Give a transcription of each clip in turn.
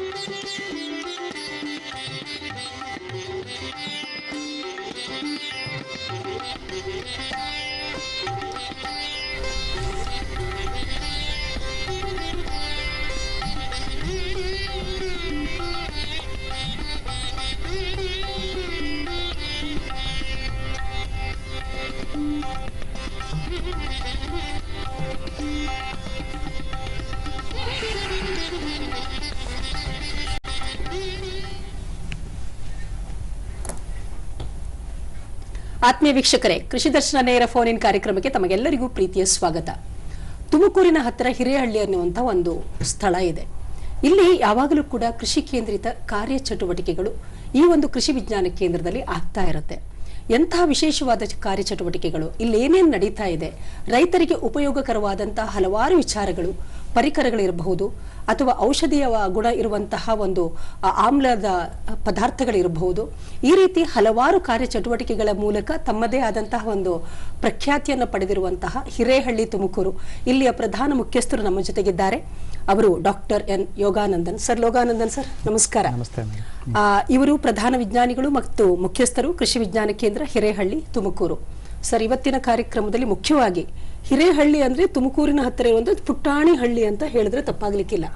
Música ಆತ್ಮೀಯ ವೀಕ್ಷಕರೇ, ಕೃಷಿ ದರ್ಶನ ನೇರ ಫೋನ್ ಇನ್ ಕಾರ್ಯಕ್ರಮಕ್ಕೆ ತಮಗೆಲ್ಲರಿಗೂ ಪ್ರೀತಿಯ ಸ್ವಾಗತ. ತುಮಕೂರಿನ ಹತ್ತಿರ ಹಿರೇಹಳ್ಳಿ ಅನ್ನುವಂಥ ಒಂದು ಸ್ಥಳ ಇದೆ. ಇಲ್ಲಿ ಯಾವಾಗಲೂ ಕೂಡ ಕೃಷಿ ಕೇಂದ್ರಿತ ಕಾರ್ಯ ಚಟುವಟಿಕೆಗಳು ಈ ಒಂದು ಕೃಷಿ ವಿಜ್ಞಾನ ಕೇಂದ್ರದಲ್ಲಿ ಆಗ್ತಾ ಇರುತ್ತೆ. ಎಂತಹ ವಿಶೇಷವಾದ ಕಾರ್ಯಚಟುವಟಿಕೆಗಳು, ಇಲ್ಲಿ ಏನೇನು ನಡೀತಾ ಇದೆ, ರೈತರಿಗೆ ಉಪಯೋಗಕರವಾದಂತಹ ಹಲವಾರು ವಿಚಾರಗಳು ಪರಿಕರಗಳಿರಬಹುದು ಅಥವಾ ಔಷಧೀಯ ಗುಣ ಇರುವಂತಹ ಒಂದು ಆಮ್ಲದ ಪದಾರ್ಥಗಳಿರಬಹುದು. ಈ ರೀತಿ ಹಲವಾರು ಕಾರ್ಯಚಟುವಟಿಕೆಗಳ ಮೂಲಕ ತಮ್ಮದೇ ಆದಂತಹ ಒಂದು ಪ್ರಖ್ಯಾತಿಯನ್ನು ಪಡೆದಿರುವಂತಹ ಹಿರೇಹಳ್ಳಿ ತುಮಕೂರು ಇಲ್ಲಿಯ ಪ್ರಧಾನ ಮುಖ್ಯಸ್ಥರು ನಮ್ಮ ಜೊತೆಗಿದ್ದಾರೆ. ಅವರು doctor N. Yoganandan. Sir Yoganandan sir ನಮಸ್ಕಾರ. ನಮಸ್ತೆ ಇವರು ಪ್ರಧಾನ ವಿಜ್ಞಾನಿಗಳು ಮತ್ತು ಮುಖ್ಯಸ್ಥರು ಕೃಷಿ ವಿಜ್ಞಾನ ಕೇಂದ್ರ ಹಿರೇಹಳ್ಳಿ ತುಮಕೂರು. ಸರ್ ಇವತ್ತಿನ ಕಾರ್ಯಕ್ರಮದಲ್ಲಿ ಮುಖ್ಯವಾಗಿ ಹಿರೇಹಳ್ಳಿ ಅಂದ್ರೆ ತುಮಕೂರಿನ ಹತ್ತಿರ ಇರುವಂತಹ ಪುಟ್ಟಾಣಿ ಹಳ್ಳಿ ಅಂತ ಹೇಳಿದ್ರೆ ತಪ್ಪಾಗ್ಲಿಕ್ಕಿಲ್ಲ.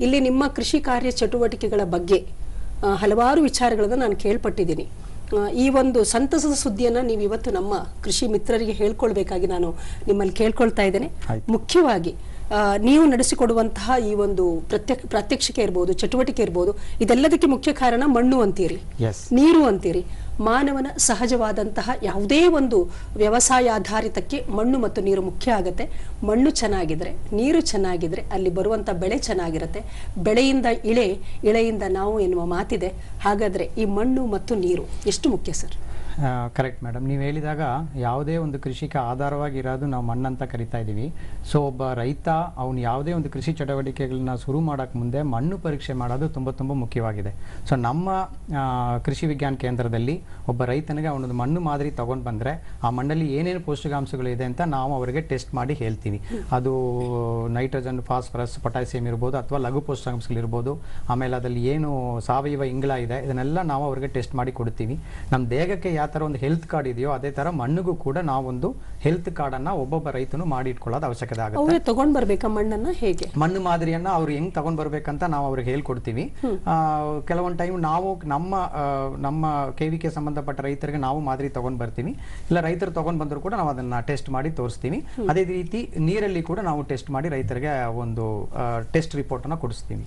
ಇಲ್ಲಿ ನಿಮ್ಮ ಕೃಷಿ ಕಾರ್ಯ ಚಟುವಟಿಕೆಗಳ ಬಗ್ಗೆ ಹಲವಾರು ವಿಚಾರಗಳನ್ನ ನಾನು ಕೇಳ್ಪಟ್ಟಿದ್ದೀನಿ ಈ ಒಂದು ಸಂತಸದ ಸುದ್ದಿಯನ್ನ ನೀವು ಇವತ್ತು ನಮ್ಮ ಕೃಷಿ ಮಿತ್ರರಿಗೆ ಹೇಳ್ಕೊಳ್ಬೇಕಾಗಿ ನಾನು ನಿಮ್ಮಲ್ಲಿ ಕೇಳ್ಕೊಳ್ತಾ ಇದ್ದೇನೆ. ಮುಖ್ಯವಾಗಿ ನೀವು ನಡೆಸಿಕೊಡುವಂತಹ ಈ ಒಂದು ಪ್ರತ್ಯಕ್ಷ ಪ್ರಾತ್ಯಕ್ಷಿಕೆ ಇರ್ಬೋದು ಚಟುವಟಿಕೆ ಇರ್ಬೋದು ಇದೆಲ್ಲದಕ್ಕೆ ಮುಖ್ಯ ಕಾರಣ ಮಣ್ಣು ಅಂತೀರಿ. ನೀರು ಅಂತೀರಿ. ಮಾನವನ ಸಹಜವಾದಂತಹ ಯಾವುದೇ ಒಂದು ವ್ಯವಸಾಯ ಆಧಾರಿತಕ್ಕೆ ಮಣ್ಣು ಮತ್ತು ನೀರು ಮುಖ್ಯ ಆಗುತ್ತೆ. ಮಣ್ಣು ಚೆನ್ನಾಗಿದ್ರೆ ನೀರು ಚೆನ್ನಾಗಿದ್ರೆ ಅಲ್ಲಿ ಬರುವಂತ ಬೆಳೆ ಚೆನ್ನಾಗಿರುತ್ತೆ. ಬೆಳೆಯಿಂದ ಇಳೆ ಇಳೆಯಿಂದ ನಾವು ಎನ್ನುವ ಮಾತಿದೆ. ಹಾಗಾದ್ರೆ ಈ ಮಣ್ಣು ಮತ್ತು ನೀರು ಎಷ್ಟು ಮುಖ್ಯ ಸರ್? ಕರೆಕ್ಟ್ ಮೇಡಮ್ ನೀವು ಹೇಳಿದಾಗ ಯಾವುದೇ ಒಂದು ಕೃಷಿಗೆ ಆಧಾರವಾಗಿರೋದು ನಾವು ಮಣ್ಣಂತ ಕರಿತಾ ಇದ್ದೀವಿ ಸೊ ಒಬ್ಬ ರೈತ ಅವನು ಯಾವುದೇ ಒಂದು ಕೃಷಿ ಚಟುವಟಿಕೆಗಳನ್ನ ಶುರು ಮಾಡೋಕ್ಕೆ ಮುಂದೆ ಮಣ್ಣು ಪರೀಕ್ಷೆ ಮಾಡೋದು ತುಂಬ ತುಂಬ ಮುಖ್ಯವಾಗಿದೆ. ಸೊ ನಮ್ಮ ಕೃಷಿ ವಿಜ್ಞಾನ ಕೇಂದ್ರದಲ್ಲಿ ಒಬ್ಬ ರೈತನಿಗೆ ಅವನೊಂದು ಮಣ್ಣು ಮಾದರಿ ತೊಗೊಂಡು ಬಂದರೆ ಆ ಮಣ್ಣಲ್ಲಿ ಏನೇನು ಪೋಷಕಾಂಶಗಳು ಇದೆ ಅಂತ ನಾವು ಅವರಿಗೆ ಟೆಸ್ಟ್ ಮಾಡಿ ಹೇಳ್ತೀವಿ. ಅದು ನೈಟ್ರೋಜನ್, ಫಾಸ್ಫರಸ್, ಪೊಟ್ಯಾಸಿಯಂ ಇರ್ಬೋದು ಅಥವಾ ಲಘು ಪೋಷಕಾಂಶಗಳಿರ್ಬೋದು ಆಮೇಲೆ ಅದರಲ್ಲಿ ಏನು ಸಾವಯವ ಇಂಗ್ಲ ಇದೆ, ಇದನ್ನೆಲ್ಲ ನಾವು ಅವರಿಗೆ ಟೆಸ್ಟ್ ಮಾಡಿ ಕೊಡ್ತೀವಿ. ನಮ್ಮ ದೇಹಕ್ಕೆ ಯಾವ ಥರ ಒಂದು ಹೆಲ್ತ್ ಕಾರ್ಡ್ ಇದೆಯೋ ಅದೇ ಥರ ಮಣ್ಣಿಗೂ ಕೂಡ ನಾವೊಂದು ಹೆಲ್ತ್ ಕಾರ್ಡನ್ನು ಒಬ್ಬೊಬ್ಬ ರೈತನು ಮಾಡಿ ಇಟ್ಕೊಳ್ಳೋದು ಅವಶ್ಯಕತೆ ಆಗುತ್ತೆ. ತಗೊಂಡ್ ಬರ್ಬೇಕಾ ಮಣ್ಣನ್ನ ಹೇಗೆ? ಮಣ್ಣು ಮಾದರಿಯನ್ನ ಅವ್ರು ಹೆಂಗ್ ತಗೊಂಡ್ ಬರ್ಬೇಕಂತ ನಾವು ಅವ್ರಿಗೆ ಹೇಳ್ಕೊಡ್ತೀವಿ. ಕೆಲವೊಂದು ಟೈಮ್ ನಾವು ನಮ್ಮ ನಮ್ಮ ಕೆವಿಕೆ ಸಂಬಂಧಪಟ್ಟ ರೈತರಿಗೆ ನಾವು ಮಾದರಿ ತಗೊಂಡ್ ಬರ್ತೀವಿ. ಇಲ್ಲ ರೈತರು ತಗೊಂಡ್ ಬಂದ್ರು ಕೂಡ ನಾವು ಅದನ್ನ ಟೆಸ್ಟ್ ಮಾಡಿ ತೋರಿಸ್ತೀವಿ. ಅದೇ ರೀತಿ ನೀರಲ್ಲಿ ಕೂಡ ನಾವು ಟೆಸ್ಟ್ ಮಾಡಿ ರೈತರಿಗೆ ಒಂದು ಟೆಸ್ಟ್ ರಿಪೋರ್ಟ್ ಅನ್ನ ಕೊಡಿಸ್ತೀವಿ.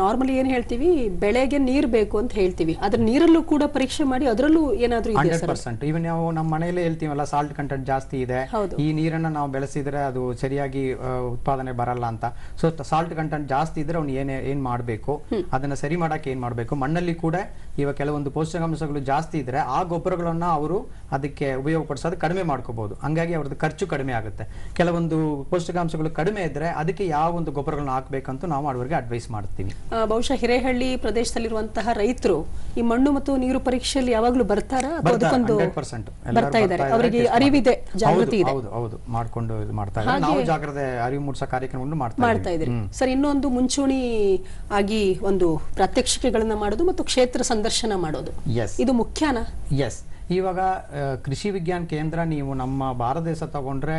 ನಾರ್ಮಲಿ ಏನ್ ಹೇಳ್ತೀವಿ? ಬೆಳೆಗೆ ನೀರ್ ಬೇಕು ಅಂತ ಹೇಳ್ತೀವಿ. ಅದ್ರ ನೀರಲ್ಲೂ ಕೂಡ ಪರೀಕ್ಷೆ ಮಾಡಿ ಅದರಲ್ಲೂ ಏನಾದರೂ ಹಂಡ್ರೆಡ್ ಪರ್ಸೆಂಟ್ ಇವನ್ ನಾವು ನಮ್ಮ ಮನೆಯಲ್ಲೇ ಹೇಳ್ತೀವಲ್ಲ ಸಾಲ್ಟ್ ಕಂಟೆಂಟ್ ಜಾಸ್ತಿ ಇದೆ. ಈ ನೀರನ್ನ ನಾವು ಬೆಳೆಸಿದ್ರೆ ಅದು ಸರಿಯಾಗಿ ಉತ್ಪಾದನೆ ಬರಲ್ಲ ಅಂತ. ಸೊ ಸಾಲ್ಟ್ ಕಂಟೆಂಟ್ ಜಾಸ್ತಿ ಇದ್ರೆ ಅವ್ನು ಏನೇ ಏನ್ ಮಾಡಬೇಕು? ಅದನ್ನ ಸರಿ ಮಾಡಕ್ಕೆ ಏನ್ ಮಾಡಬೇಕು? ಮಣ್ಣಲ್ಲಿ ಕೂಡ ಇವಾಗ ಕೆಲವೊಂದು ಪೋಷಕಾಂಶಗಳು ಜಾಸ್ತಿ ಇದ್ರೆ ಆ ಗೊಬ್ಬರಗಳನ್ನ ಅವರು ಅದಕ್ಕೆ ಉಪಯೋಗಪಡಿಸೋದು ಕಡಿಮೆ ಮಾಡ್ಕೋಬಹುದು ಹಂಗಾಗಿ ಅವ್ರದ್ದು ಖರ್ಚು ಕಡಿಮೆ ಆಗುತ್ತೆ. ಕೆಲವೊಂದು ಪೋಷಕಾಂಶಗಳು ಕಡಿಮೆ ಇದ್ರೆ ಅದಕ್ಕೆ ಯಾವ ಒಂದು ಗೊಬ್ಬರಗಳನ್ನ ಹಾಕ್ಬೇಕಂತ ನಾವು ಅವರಿಗೆ ಅಡ್ವೈಸ್ ಮಾಡ್ತೀವಿ. ಬಹುಶಃ ಹಿರೇಹಳ್ಳಿ ಪ್ರದೇಶದಲ್ಲಿರುವಂತಹ ರೈತರು ಈ ಮಣ್ಣು ಮತ್ತು ನೀರು ಪರೀಕ್ಷೆಯಲ್ಲಿ ಯಾವಾಗ್ಲೂ ಬರ್ತಾರಾ. ಪರ್ಸೆಂಟ್. ಬರ್ತಾ ಇದ್ದಾರೆ. ಅವರಿಗೆ ಅರಿವಿದೆ ಜಾಗೃತಿ ಇದೆ. ಹೌದು ಹೌದು. ಮಾಡ್ಕೊಂಡು ಇದು ಮಾಡ್ತಾ ಇದ್ದಾರೆ. ನಾವು ಜಾಗ್ರತೆ ಅರಿವು ಮೂಡಿಸೋ ಕಾರ್ಯಕ್ರಮವನ್ನು ಮಾಡ್ತಾ ಇದ್ರಿ ಸರ್ ಇನ್ನೊಂದು ಮುಂಚೂಣಿ ಆಗಿ ಒಂದು ಪ್ರಾತ್ಯಕ್ಷಿಕೆಗಳನ್ನ ಮಾಡೋದು ಮತ್ತು ಕ್ಷೇತ್ರ ಸಂದರ್ಶನ ಮಾಡೋದು. ಎಸ್ ಇದು ಮುಖ್ಯನಾ? ಎಸ್ ಇವಾಗ ಕೃಷಿ ವಿಜ್ಞಾನ ಕೇಂದ್ರ ನೀವು ನಮ್ಮ ಭಾರತ ದೇಶ ತಗೊಂಡ್ರೆ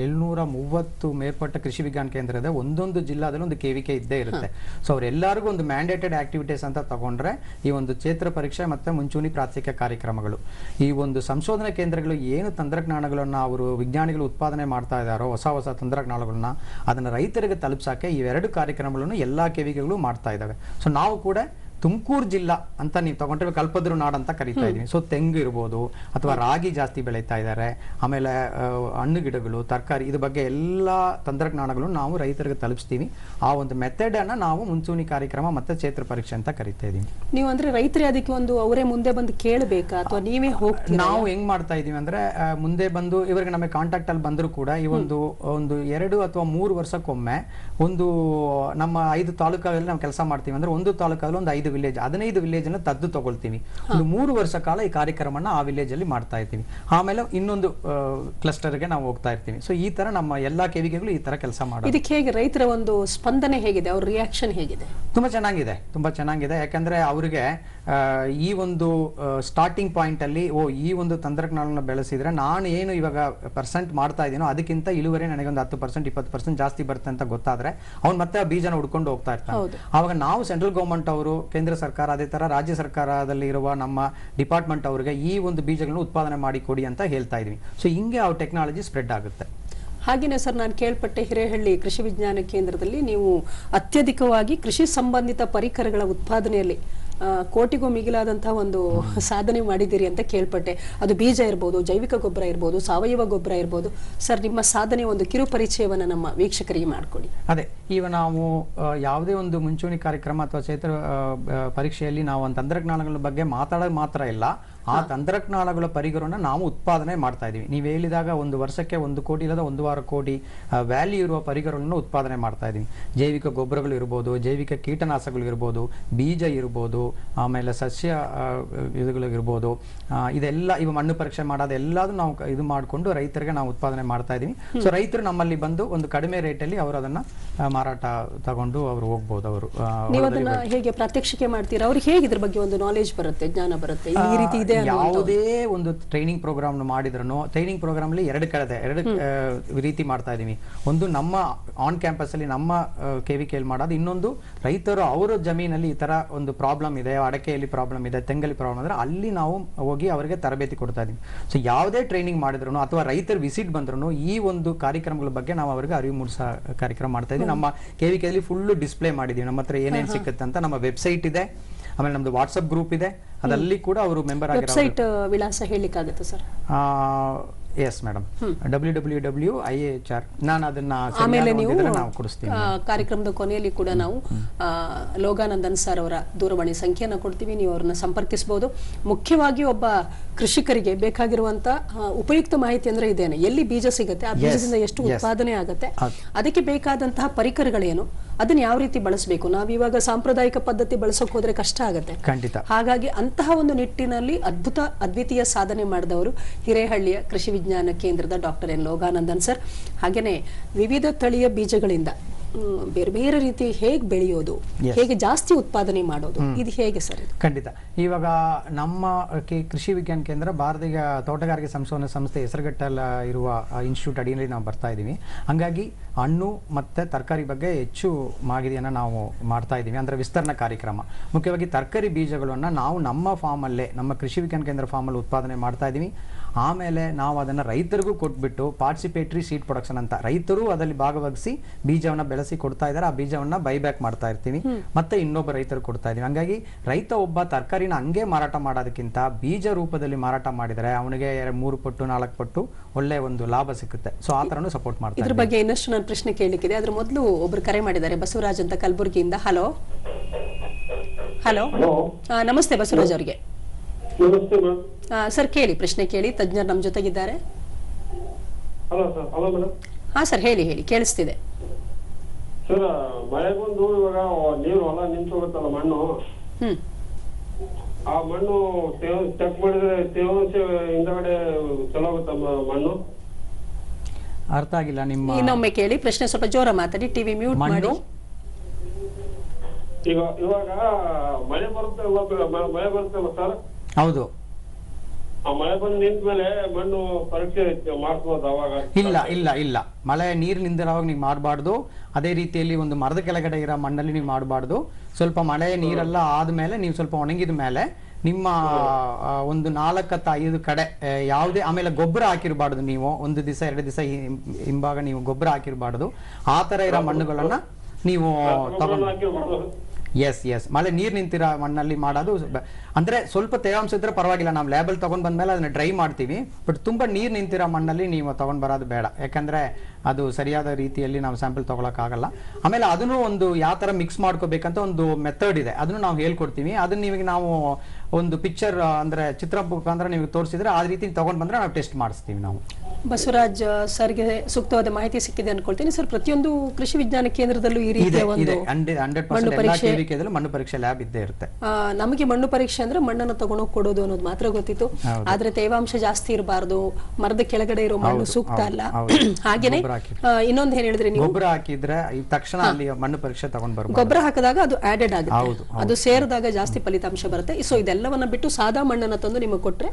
ಏಳ್ನೂರ ಮೂವತ್ತು ಮೇಲ್ಪಟ್ಟ ಕೃಷಿ ವಿಜ್ಞಾನ ಕೇಂದ್ರ ಇದೆ. ಒಂದೊಂದು ಜಿಲ್ಲಾದಲ್ಲಿ ಒಂದು ಕೆವಿಕೆ ಇದ್ದೇ ಇರುತ್ತೆ. ಸೊ ಅವರೆಲ್ಲರಿಗೂ ಒಂದು ಮ್ಯಾಂಡೇಟೆಡ್ ಆಕ್ಟಿವಿಟೀಸ್ ಅಂತ ತಗೊಂಡ್ರೆ ಈ ಒಂದು ಕ್ಷೇತ್ರ ಪರೀಕ್ಷೆ ಮತ್ತೆ ಮುಂಚೂಣಿ ಪ್ರಾತ್ಯಕ್ಷಿಕ ಕಾರ್ಯಕ್ರಮಗಳು. ಈ ಒಂದು ಸಂಶೋಧನಾ ಕೇಂದ್ರಗಳು ಏನು ತಂತ್ರಜ್ಞಾನಗಳನ್ನ ಅವರು ವಿಜ್ಞಾನಿಗಳು ಉತ್ಪಾದನೆ ಮಾಡ್ತಾ ಇದ್ದಾರೋ ಹೊಸ ಹೊಸ ತಂತ್ರಜ್ಞಾನಗಳನ್ನ ಅದನ್ನು ರೈತರಿಗೆ ತಲುಪಿಸಕ್ಕೆ ಇವೆರಡು ಕಾರ್ಯಕ್ರಮಗಳನ್ನು ಎಲ್ಲಾ ಕೆವಿಕೆಗಳು ಮಾಡ್ತಾ ಇದ್ದಾವೆ. ಸೊ ನಾವು ಕೂಡ ತುಮಕೂರು ಜಿಲ್ಲಾ ಅಂತ ನೀವು ತಗೊಂಡ್ರೆ ಕಲ್ಪದ್ರು ನಾಡು ಅಂತ ಕರಿತಾ ಇದೀವಿ ಸೊ ತೆಂಗು ಇರ್ಬೋದು ಅಥವಾ ರಾಗಿ ಜಾಸ್ತಿ ಬೆಳೀತಾ ಇದ್ದಾರೆ. ಆಮೇಲೆ ಹಣ್ಣು ಗಿಡಗಳು ತರಕಾರಿ ಇದ್ರ ಬಗ್ಗೆ ಎಲ್ಲ ತಂತ್ರಜ್ಞಾನಗಳು ನಾವು ರೈತರಿಗೆ ತಲುಪಿಸ್ತೀವಿ. ಆ ಒಂದು ಮೆಥಡ್ ಅನ್ನ ನಾವು ಮುಂಚೂಣಿ ಕಾರ್ಯಕ್ರಮ ಮತ್ತೆ ಕ್ಷೇತ್ರ ಪರೀಕ್ಷೆ ಅಂತ ಕರಿತಾ ಇದೀವಿ ನೀವು ಅಂದ್ರೆ ರೈತರೇ ಅದಕ್ಕೆ ಒಂದು ಅವರೇ ಮುಂದೆ ಬಂದು ಕೇಳಬೇಕಾ? ಅಥವಾ ನೀವೇ ಹೋಗಿ ನಾವು ಹೆಂಗ್ ಮಾಡ್ತಾ ಇದೀವಿ ಅಂದ್ರೆ ಮುಂದೆ ಬಂದು ಇವರಿಗೆ ನಮಗೆ ಕಾಂಟ್ಯಾಕ್ಟ್ ಅಲ್ಲಿ ಬಂದ್ರು ಕೂಡ ಈ ಒಂದು ಒಂದು ಎರಡು ಅಥವಾ ಮೂರು ವರ್ಷಕ್ಕೊಮ್ಮೆ ಒಂದು ನಮ್ಮ ಐದು ತಾಲೂಕಲ್ಲಿ ನಾವು ಕೆಲಸ ಮಾಡ್ತೀವಿ ಅಂದ್ರೆ ಒಂದು ತಾಲೂಕಲ್ಲಿ ಒಂದು ಐದು ಹದಿನೈದು ವಿಲೇಜ್ ಹದಿನೈದು ವಿಲೇಜ್ ಅನ್ನ ತದ್ದು ತಗೊಳ್ತೀವಿ ಒಂದು ಮೂರು ವರ್ಷ ಕಾಲ ಈ ಕಾರ್ಯಕ್ರಮನ ಆ ವಿಲೇಜ್ ಅಲ್ಲಿ ಮಾಡ್ತಾ ಇರ್ತೀವಿ ಆಮೇಲೆ ಇನ್ನೊಂದು ಕ್ಲಸ್ಟರ್ಗೆ ನಾವು ಹೋಗ್ತಾ ಇರ್ತೀವಿ ಸೊ ಈ ತರ ನಮ್ಮ ಎಲ್ಲಾ ಕೆವಿಕೆಗಳು ಈ ತರ ಕೆಲಸ ಮಾಡೋದು. ಇದಕ್ಕೆ ಹೇಗೆ ರೈತರ ಒಂದು ಸ್ಪಂದನೆ ಹೇಗಿದೆ? ಅವ್ರ ರಿಯಾಕ್ಷನ್ ಹೇಗಿದೆ? ತುಂಬಾ ಚೆನ್ನಾಗಿದೆ. ತುಂಬಾ ಚೆನ್ನಾಗಿದೆ. ಯಾಕಂದ್ರೆ ಅವರಿಗೆ ಈ ಒಂದು ಸ್ಟಾರ್ಟಿಂಗ್ ಪಾಯಿಂಟ್ ಅಲ್ಲಿ ಓ ಈ ಒಂದು ತಂತ್ರಜ್ಞಾನವನ್ನು ಬೆಳೆಸಿದ್ರೆ ನಾನು ಏನು ಇವಾಗ ಪರ್ಸೆಂಟ್ ಮಾಡ್ತಾ ಇದ್ದೀನೋ ಅದಕ್ಕಿಂತ ಇಳುವರಿ ನನಗೆ ಒಂದು ಹತ್ತು ಪರ್ಸೆಂಟ್ ಇಪ್ಪತ್ತು ಪರ್ಸೆಂಟ್ ಜಾಸ್ತಿ ಬರುತ್ತೆ ಅಂತ ಗೊತ್ತಾದ್ರೆ ಅವ್ನು ಮತ್ತೆ ಆ ಬೀಜನ ಹುಡ್ಕೊಂಡು ಹೋಗ್ತಾ ಇರ್ತಾನೆ. ಆವಾಗ ನಾವು ಸೆಂಟ್ರಲ್ ಗೌರ್ಮೆಂಟ್ ಅವರು ಕೇಂದ್ರ ಸರ್ಕಾರ ಅದೇ ತರ ರಾಜ್ಯ ಸರ್ಕಾರದಲ್ಲಿ ಇರುವ ನಮ್ಮ ಡಿಪಾರ್ಟ್ಮೆಂಟ್ ಅವರಿಗೆ ಈ ಒಂದು ಬೀಜಗಳನ್ನು ಉತ್ಪಾದನೆ ಮಾಡಿ ಕೊಡಿ ಅಂತ ಹೇಳ್ತಾ ಇದೀನಿ ಸೊ ಹಿಂಗೆ ಆ ಟೆಕ್ನಾಲಜಿ ಸ್ಪ್ರೆಡ್ ಆಗುತ್ತೆ. ಹಾಗೇನೆ ಸರ್ ನಾನು ಕೇಳ್ಪಟ್ಟೆ ಹಿರೇಹಳ್ಳಿ ಕೃಷಿ ವಿಜ್ಞಾನ ಕೇಂದ್ರದಲ್ಲಿ ನೀವು ಅತ್ಯಧಿಕವಾಗಿ ಕೃಷಿ ಸಂಬಂಧಿತ ಪರಿಕರಗಳ ಉತ್ಪಾದನೆಯಲ್ಲಿ ಕೋಟಿಗೂ ಮಿಗಿಲಾದಂತಹ ಒಂದು ಸಾಧನೆ ಮಾಡಿದ್ದೀರಿ ಅಂತ ಕೇಳ್ಪಟ್ಟೆ. ಅದು ಬೀಜ ಇರ್ಬೋದು, ಜೈವಿಕ ಗೊಬ್ಬರ ಇರ್ಬೋದು, ಸಾವಯವ ಗೊಬ್ಬರ ಇರ್ಬೋದು. ಸರ್, ನಿಮ್ಮ ಸಾಧನೆ ಒಂದು ಕಿರು ಪರಿಚಯವನ್ನು ನಮ್ಮ ವೀಕ್ಷಕರಿಗೆ ಮಾಡಿಕೊಡಿ. ಅದೇ, ಈಗ ನಾವು ಯಾವುದೇ ಒಂದು ಮುಂಚೂಣಿ ಕಾರ್ಯಕ್ರಮ ಅಥವಾ ಚೈತ್ರ ಪರೀಕ್ಷೆಯಲ್ಲಿ ನಾವು ತಂತ್ರಜ್ಞಾನಗಳ ಬಗ್ಗೆ ಮಾತಾಡೋದು ಮಾತ್ರ ಇಲ್ಲ. ಆ ತಂತ್ರಜ್ಞಾನಗಳ ಪರಿಗರನ್ನ ನಾವು ಉತ್ಪಾದನೆ ಮಾಡ್ತಾ ಇದೀವಿ. ನೀವು ಹೇಳಿದಾಗ ಒಂದು ವರ್ಷಕ್ಕೆ ಒಂದು ಕೋಟಿ ಇಲ್ಲದ ವಾರ ಕೋಟಿ ವ್ಯಾಲ್ಯೂ ಇರುವ ಪರಿಗರಗಳನ್ನು ಉತ್ಪಾದನೆ ಮಾಡ್ತಾ ಇದೀವಿ. ಜೈವಿಕ ಗೊಬ್ಬರಗಳು ಇರ್ಬೋದು ಜೈವಿಕ ಕೀಟನಾಶಕಗಳು ಇರ್ಬೋದು ಬೀಜ ಇರ್ಬೋದು ಆಮೇಲೆ ಸಸ್ಯ ಇರ್ಬೋದು ಇದೆಲ್ಲ ಇವ ಮಣ್ಣು ಪರೀಕ್ಷೆ ಮಾಡೋದು ಎಲ್ಲದೂ ನಾವು ಇದು ಮಾಡಿಕೊಂಡು ರೈತರಿಗೆ ನಾವು ಉತ್ಪಾದನೆ ಮಾಡ್ತಾ ಇದೀವಿ. ಸೊ ರೈತರು ನಮ್ಮಲ್ಲಿ ಬಂದು ಒಂದು ಕಡಿಮೆ ರೇಟಲ್ಲಿ ಅವರು ಅದನ್ನ ಮಾರಾಟ ತಗೊಂಡು ಅವರು ಹೋಗ್ಬೋದು ಅವರು ನೀವು ಅದನ್ನ ಹೇಗೆ ಪ್ರಾತ್ಯಕ್ಷಿಕೆ ಮಾಡ್ತೀರಾ? ಅವ್ರಿಗೆ ಹೇಗೆ ಇದ್ರ ಬಗ್ಗೆ ಒಂದು ನಾಲೆಜ್ ಬರುತ್ತೆ ಜ್ಞಾನ ಬರುತ್ತೆ? ಈ ರೀತಿ ಇದೆ ಒಂದು- ಯಾವುದೇ ಒಂದು ಟ್ರೈನಿಂಗ್ ಪ್ರೋಗ್ರಾಮ್ ಮಾಡಿದ್ರು ಟ್ರೈನಿಂಗ್ ಪ್ರೋಗ್ರಾಮ್ ಅಲ್ಲಿ ಎರಡು ಕಡೆ ಎರಡು ರೀತಿ ಮಾಡ್ತಾ ಇದೀವಿ ಒಂದು ನಮ್ಮ ಆನ್ ಕ್ಯಾಂಪಸ್ ಅಲ್ಲಿ ನಮ್ಮ ಕೆವಿಕೆಲ್ ಮಾಡೋದು ಇನ್ನೊಂದು ರೈತರು ಅವರ ಜಮೀನಲ್ಲಿ ಈ ತರ ಒಂದು ಪ್ರಾಬ್ಲಮ್ ಇದೆ ಅಡಕೆಯಲ್ಲಿ ಪ್ರಾಬ್ಲಮ್ ಇದೆ ತೆಂಗಲ್ಲಿ ಪ್ರಾಬ್ಲಮ್ ಅಂದ್ರೆ ಅಲ್ಲಿ ನಾವು ಹೋಗಿ ಅವರಿಗೆ ತರಬೇತಿ ಕೊಡ್ತಾ ಇದೀವಿ ಸೊ ಯಾವುದೇ ಟ್ರೈನಿಂಗ್ ಮಾಡಿದ್ರು ಅಥವಾ ರೈತರು ವಿಸಿಟ್ ಬಂದ್ರು ಈ ಒಂದು ಕಾರ್ಯಕ್ರಮಗಳ ಬಗ್ಗೆ ನಾವು ಅವರಿಗೆ ಅರಿವು ಮೂಡಿಸೋ ಕಾರ್ಯಕ್ರಮ ಮಾಡ್ತಾ ಇದೀವಿ ನಮ್ಮ ಕೆವಿಕೆಯಲ್ಲಿ ಫುಲ್ ಡಿಸ್ಪ್ಲೇ ಮಾಡಿದೀವಿ. ನಮ್ಮ ಹತ್ರ ಏನೇನು ಸಿಕ್ಕುತ್ತೆ ಅಂತ ನಮ್ಮ ವೆಬ್ಸೈಟ್ ಇದೆ. ಆಮೇಲೆ ನಮ್ದು ವಾಟ್ಸಪ್ ಗ್ರೂಪ್ ಇದೆ. ಅದಲ್ಲಿ ಕೂಡ ಅವರು ಮೆಂಬರ್ ವೆಬ್ಸೈಟ್ ವಿಳಾಸ ಹೇಳಿಕ್ಕಾಗುತ್ತೆ sir? Yes madam W W W I H R ನಾನು ಅದನ್ನ ಆಮೇಲೆ ನೀವು ನಾವು ಕೊಡಿಸ್ತೀವಿ ಆ, ಕಾರ್ಯಕ್ರಮದ ಕೊನೆಯಲ್ಲಿ ಕೂಡ ನಾವು ಲೋಗಾನಂದನ್ ಸರ್ ಅವರ ದೂರವಾಣಿ ಸಂಖ್ಯೆಯನ್ನು ಕೊಡ್ತೀವಿ. ನೀವು ಅವ್ರನ್ನ ಸಂಪರ್ಕಿಸಬಹುದು ಮುಖ್ಯವಾಗಿ ಒಬ್ಬ ಕೃಷಿಕರಿಗೆ ಬೇಕಾಗಿರುವಂತ ಉಪಯುಕ್ತ ಮಾಹಿತಿ ಅಂದ್ರೆ ಇದೇನೆ. ಎಲ್ಲಿ ಬೀಜ ಸಿಗುತ್ತೆ ಆ ಬೀಜದಿಂದ ಎಷ್ಟು ಉತ್ಪಾದನೆ ಆಗುತ್ತೆ. ಅದಕ್ಕೆ ಬೇಕಾದಂತಹ ಪರಿಕರಗಳೇನು? ಅದನ್ನ ಯಾವ ರೀತಿ ಬಳಸಬೇಕು? ನಾವು ಇವಾಗ ಸಾಂಪ್ರದಾಯಿಕ ಪದ್ಧತಿ ಬಳಸೋಕೆ ಹೋದ್ರೆ ಕಷ್ಟ ಆಗುತ್ತೆ. ಖಂಡಿತ. ಹಾಗಾಗಿ ಅಂತಹ ಒಂದು ನಿಟ್ಟಿನಲ್ಲಿ ಅದ್ಭುತ ಅದ್ವಿತೀಯ ಸಾಧನೆ ಮಾಡಿದವರು ಹಿರೇಹಳ್ಳಿಯ ಕೃಷಿ ವಿಜ್ಞಾನ ಕೇಂದ್ರದ ಡಾಕ್ಟರ್ ಎನ್ ಲೋಗಾನಂದನ್ ಸರ್. ಹಾಗೇನೆ ವಿವಿಧ ತಳಿಯ ಬೀಜಗಳಿಂದ ಬೇರೆ ಬೇರೆ ರೀತಿ ಹೇಗೆ ಬೆಳೆಯೋದು? ಹೇಗೆ ಜಾಸ್ತಿ ಉತ್ಪಾದನೆ ಮಾಡೋದು? ಇದು ಹೇಗೆ ಸರ್ ಖಂಡಿತ. ಇವಾಗ ನಮ್ಮ ಕೃಷಿ ವಿಜ್ಞಾನ ಕೇಂದ್ರ ಭಾರತೀಯ ತೋಟಗಾರಿಕೆ ಸಂಶೋಧನಾ ಸಂಸ್ಥೆ ಹೆಸರುಗಟ್ಟಲ್ಲ ಇರುವ ಇನ್ಸ್ಟಿಟ್ಯೂಟ್ ಅಡಿಯಲ್ಲಿ ನಾವು ಬರ್ತಾ ಇದ್ದೀವಿ. ಹಂಗಾಗಿ ಹಣ್ಣು ಮತ್ತು ತರಕಾರಿ ಬಗ್ಗೆ ಹೆಚ್ಚು ಮಾಹಿತಿಯನ್ನು ನಾವು ಮಾಡ್ತಾ ಇದ್ದೀವಿ. ಅಂದರೆ ವಿಸ್ತರಣಾ ಕಾರ್ಯಕ್ರಮ. ಮುಖ್ಯವಾಗಿ ತರಕಾರಿ ಬೀಜಗಳನ್ನು ನಾವು ನಮ್ಮ ಫಾರ್ಮಲ್ಲೇ ನಮ್ಮ ಕೃಷಿ ವಿಜ್ಞಾನ ಕೇಂದ್ರ ಫಾರ್ಮಲ್ಲಿ ಉತ್ಪಾದನೆ ಮಾಡ್ತಾ ಇದ್ದೀವಿ. ಆಮೇಲೆ ನಾವು ಅದನ್ನು ರೈತರಿಗೂ ಕೊಟ್ಬಿಟ್ಟು ಪಾರ್ಟಿಸಿಪೇಟ್ರಿ ಸೀಡ್ ಪ್ರೊಡಕ್ಷನ್ ಅಂತ ರೈತರು ಅದರಲ್ಲಿ ಭಾಗವಹಿಸಿ ಬೀಜವನ್ನ ಬೆಳೆಸಿ ಕೊಡ್ತಾ ಇದ್ದಾರೆ. ಆ ಬೀಜವನ್ನ ಬೈಬ್ಯಾಕ್ ಮಾಡ್ತಾ ಇರ್ತೀವಿ ಮತ್ತೆ ಇನ್ನೊಬ್ಬ ರೈತರು ಕೊಡ್ತಾ ಇದೀವಿ ಹಂಗಾಗಿ ರೈತ ಒಬ್ಬ ತರಕಾರಿನ ಹಂಗೆ ಮಾರಾಟ ಮಾಡೋದಕ್ಕಿಂತ ಬೀಜ ರೂಪದಲ್ಲಿ ಮಾರಾಟ ಮಾಡಿದರೆ ಅವನಿಗೆ ಮೂರು ಪಟ್ಟು ನಾಲ್ಕು ಪಟ್ಟು ಒಳ್ಳೆ ಒಂದು ಲಾಭ ಸಿಗುತ್ತೆ ಸೊ ಆ ಥರನೂ ಸಪೋರ್ಟ್ ಮಾಡ್ತಾ ಇದ್ರ ಬಗ್ಗೆ ಇನ್ನಷ್ಟು ನಾನು ಪ್ರಶ್ನೆ ಕೇಳಲಿಕ್ಕಿದೆ. ಅದ್ರ ಮೊದಲು ಒಬ್ರು ಕರೆ ಮಾಡಿದ್ದಾರೆ ಬಸವರಾಜ್ ಅಂತ ಕಲಬುರಗಿಯಿಂದ. ಹಲೋ ಹಲೋ ನಮಸ್ತೆ ಬಸವರಾಜ್ ಅವರಿಗೆ. ನಮಸ್ತೆ ಮ್ಯಾಮ್. ಸರ್ ಕೇಳಿ ಪ್ರಶ್ನೆ ಕೇಳಿ ತಜ್ಞರು ನಮ್ಮ ಜೊತೆಗಿದ್ದಾರೆ. Hello sir hello madam. ಹಾ ಸರ್ ಹೇಳಿ ಹೇಳಿ ಕೇಳಿಸ್ತಿದೆ. ಸರ್ ಮಳೆ ಬಂದು ಇವಾಗ ನೀರು ಹೊಲ ನಿಂತು ಹೋಗುತ್ತಲ್ಲ ಮಣ್ಣು? ಹ್ಮ್. ಆ ಮಣ್ಣು ಚೆಕ್ ಮಾಡಿದ್ರೆ ತೇವಾಂಶ ಹಿಂದಗಡೆ ಚಲೋ ಆಗುತ್ತ ಮಣ್ಣು? ಅರ್ಥ ಆಗಿಲ್ಲ ನಿಮ್ಮ ಇನ್ನೊಮ್ಮೆ ಕೇಳಿ ಪ್ರಶ್ನೆ ಸ್ವಲ್ಪ ಜೋರ ಮಾತಾಡಿ ಟಿವಿ ಮ್ಯೂಟ್ ಮಾಡಿ. ಈಗ ಇವಾಗ ಮಳೆ ಬರುತ್ತೆ ಮಳೆ ಬರುತ್ತೆ ಸರ್? ಹೌದು. ಮಳೆ ಬಂದು ನಿಂತ ಮೇಲೆ ಮಣ್ಣು ಪರೀಕ್ಷೆ ಮಾಡಿಸ್ಬೋದು ಅವಾಗ. ಇಲ್ಲ ಇಲ್ಲ ಇಲ್ಲ. ಮಳೆ ನೀರು ನಿಂದಿರೋವಾಗ ನೀವು ಮಾಡಬಾರ್ದು. ಅದೇ ರೀತಿಯಲ್ಲಿ ಒಂದು ಮರದ ಕೆಳಗಡೆ ಇರೋ ಮಣ್ಣಲ್ಲಿ ನೀವು ಮಾಡಬಾರ್ದು. ಸ್ವಲ್ಪ ಮಳೆ ನೀರೆಲ್ಲ ಆದ್ಮೇಲೆ ನೀವು ಸ್ವಲ್ಪ ಒಣಗಿದ ಮೇಲೆ ನಿಮ್ಮ ಒಂದು ನಾಲ್ಕತ್ತ ಐದು ಕಡೆ ಯಾವುದೇ ಆಮೇಲೆ ಗೊಬ್ಬರ ಹಾಕಿರಬಾರ್ದು ನೀವು. ಒಂದು ದಿವಸ ಎರಡು ದಿವಸ ಹಿಂಭಾಗ ನೀವು ಗೊಬ್ಬರ ಹಾಕಿರಬಾರ್ದು. ಆ ತರ ಇರೋ ಮಣ್ಣುಗಳನ್ನ ನೀವು ತಗೊಂಡು ಎಸ್ ಎಸ್ ಮಳೆ ನೀರು ನಿಂತಿರೋ ಮಣ್ಣಲ್ಲಿ ಮಾಡೋದು ಅಂದರೆ ಅಂದ್ರೆ ಸ್ವಲ್ಪ ತೇವಾಂಶ ಇದ್ರೆ ಪರವಾಗಿಲ್ಲ. ನಾವು ಲ್ಯಾಬಲ್ ತಗೊಂಡ್ ಬಂದ್ಮೇಲೆ ಅದನ್ನ ಡ್ರೈ ಮಾಡ್ತೀವಿ. ಬಟ್ ತುಂಬ ನೀರು ನಿಂತಿರೋ ಮಣ್ಣಲ್ಲಿ ನೀವು ತಗೊಂಡ್ ಬರೋದು ಬೇಡ. ಯಾಕಂದರೆ ಅದು ಸರಿಯಾದ ರೀತಿಯಲ್ಲಿ ನಾವು ಸ್ಯಾಂಪಲ್ ಆಗಲ್ಲ ಆಮೇಲೆ ಅದನ್ನು ಒಂದು ಯಾವ ಥರ ಮಿಕ್ಸ್ ಮಾಡ್ಕೋಬೇಕಂತ ಒಂದು ಮೆಥಡ್ ಇದೆ. ಅದನ್ನು ನಾವು ಹೇಳ್ಕೊಡ್ತೀವಿ. ಅದನ್ನ ನಿಮಗೆ ನಾವು ಒಂದು ಪಿಕ್ಚರ್ ಅಂದರೆ ಚಿತ್ರ ಮುಖಾಂತರ ನಿಮಗೆ ತೋರಿಸಿದ್ರೆ ಆ ರೀತಿ ತಗೊಂಡ್ ಬಂದರೆ ನಾವು ಟೆಸ್ಟ್ ಮಾಡಿಸ್ತೀವಿ ನಾವು. ಬಸವರಾಜ್ ಸರ್ಗೆ ಸೂಕ್ತವಾದ ಮಾಹಿತಿ ಸಿಕ್ಕಿದೆ ಅನ್ಕೊಳ್ತೀನಿ. ಸರ್ ಪ್ರತಿಯೊಂದು ಕೃಷಿ ವಿಜ್ಞಾನ ಕೇಂದ್ರದಲ್ಲೂ ಈ ರೀತಿಯ ಒಂದು ಮಣ್ಣು ಪರೀಕ್ಷೆ ಮಣ್ಣು ಪರೀಕ್ಷೆ ಲ್ಯಾಬ್ ಇದ್ದೇ ಇರುತ್ತೆ. ನಮಗೆ ಮಣ್ಣು ಪರೀಕ್ಷೆ ಅಂದ್ರೆ ಮಣ್ಣನ್ನು ತಗೊಂಡೋಗಿ ಕೊಡೋದು ಅನ್ನೋದು ಮಾತ್ರ ಗೊತ್ತಿತ್ತು. ಆದ್ರೆ ತೇವಾಂಶ ಜಾಸ್ತಿ ಇರಬಾರ್ದು ಮರದ ಕೆಳಗಡೆ ಇರೋ ಮಣ್ಣು ಸೂಕ್ತ ಅಲ್ಲ. ಹಾಗೇನೆ ಇನ್ನೊಂದು ಏನ್ ಹೇಳಿದ್ರೆ ನೀವು? ಗೊಬ್ಬರ ಹಾಕಿದ್ರೆ ತಕ್ಷಣ ಅಲ್ಲಿ ಮಣ್ಣು ಪರೀಕ್ಷೆ ತಗೊಂಡ್ ಬರ್ಬೋದು. ಗೊಬ್ಬರ ಹಾಕಿದಾಗ ಅದು ಆಡೆಡ್ ಆಗುತ್ತೆ. ಅದು ಸೇರಿದಾಗ ಜಾಸ್ತಿ ಫಲಿತಾಂಶ ಬರುತ್ತೆ. ಸೊ ಇದೆಲ್ಲವನ್ನ ಬಿಟ್ಟು ಸಾದಾ ಮಣ್ಣನ್ನು ತಂದು ನಿಮಗೆ ಕೊಟ್ರೆ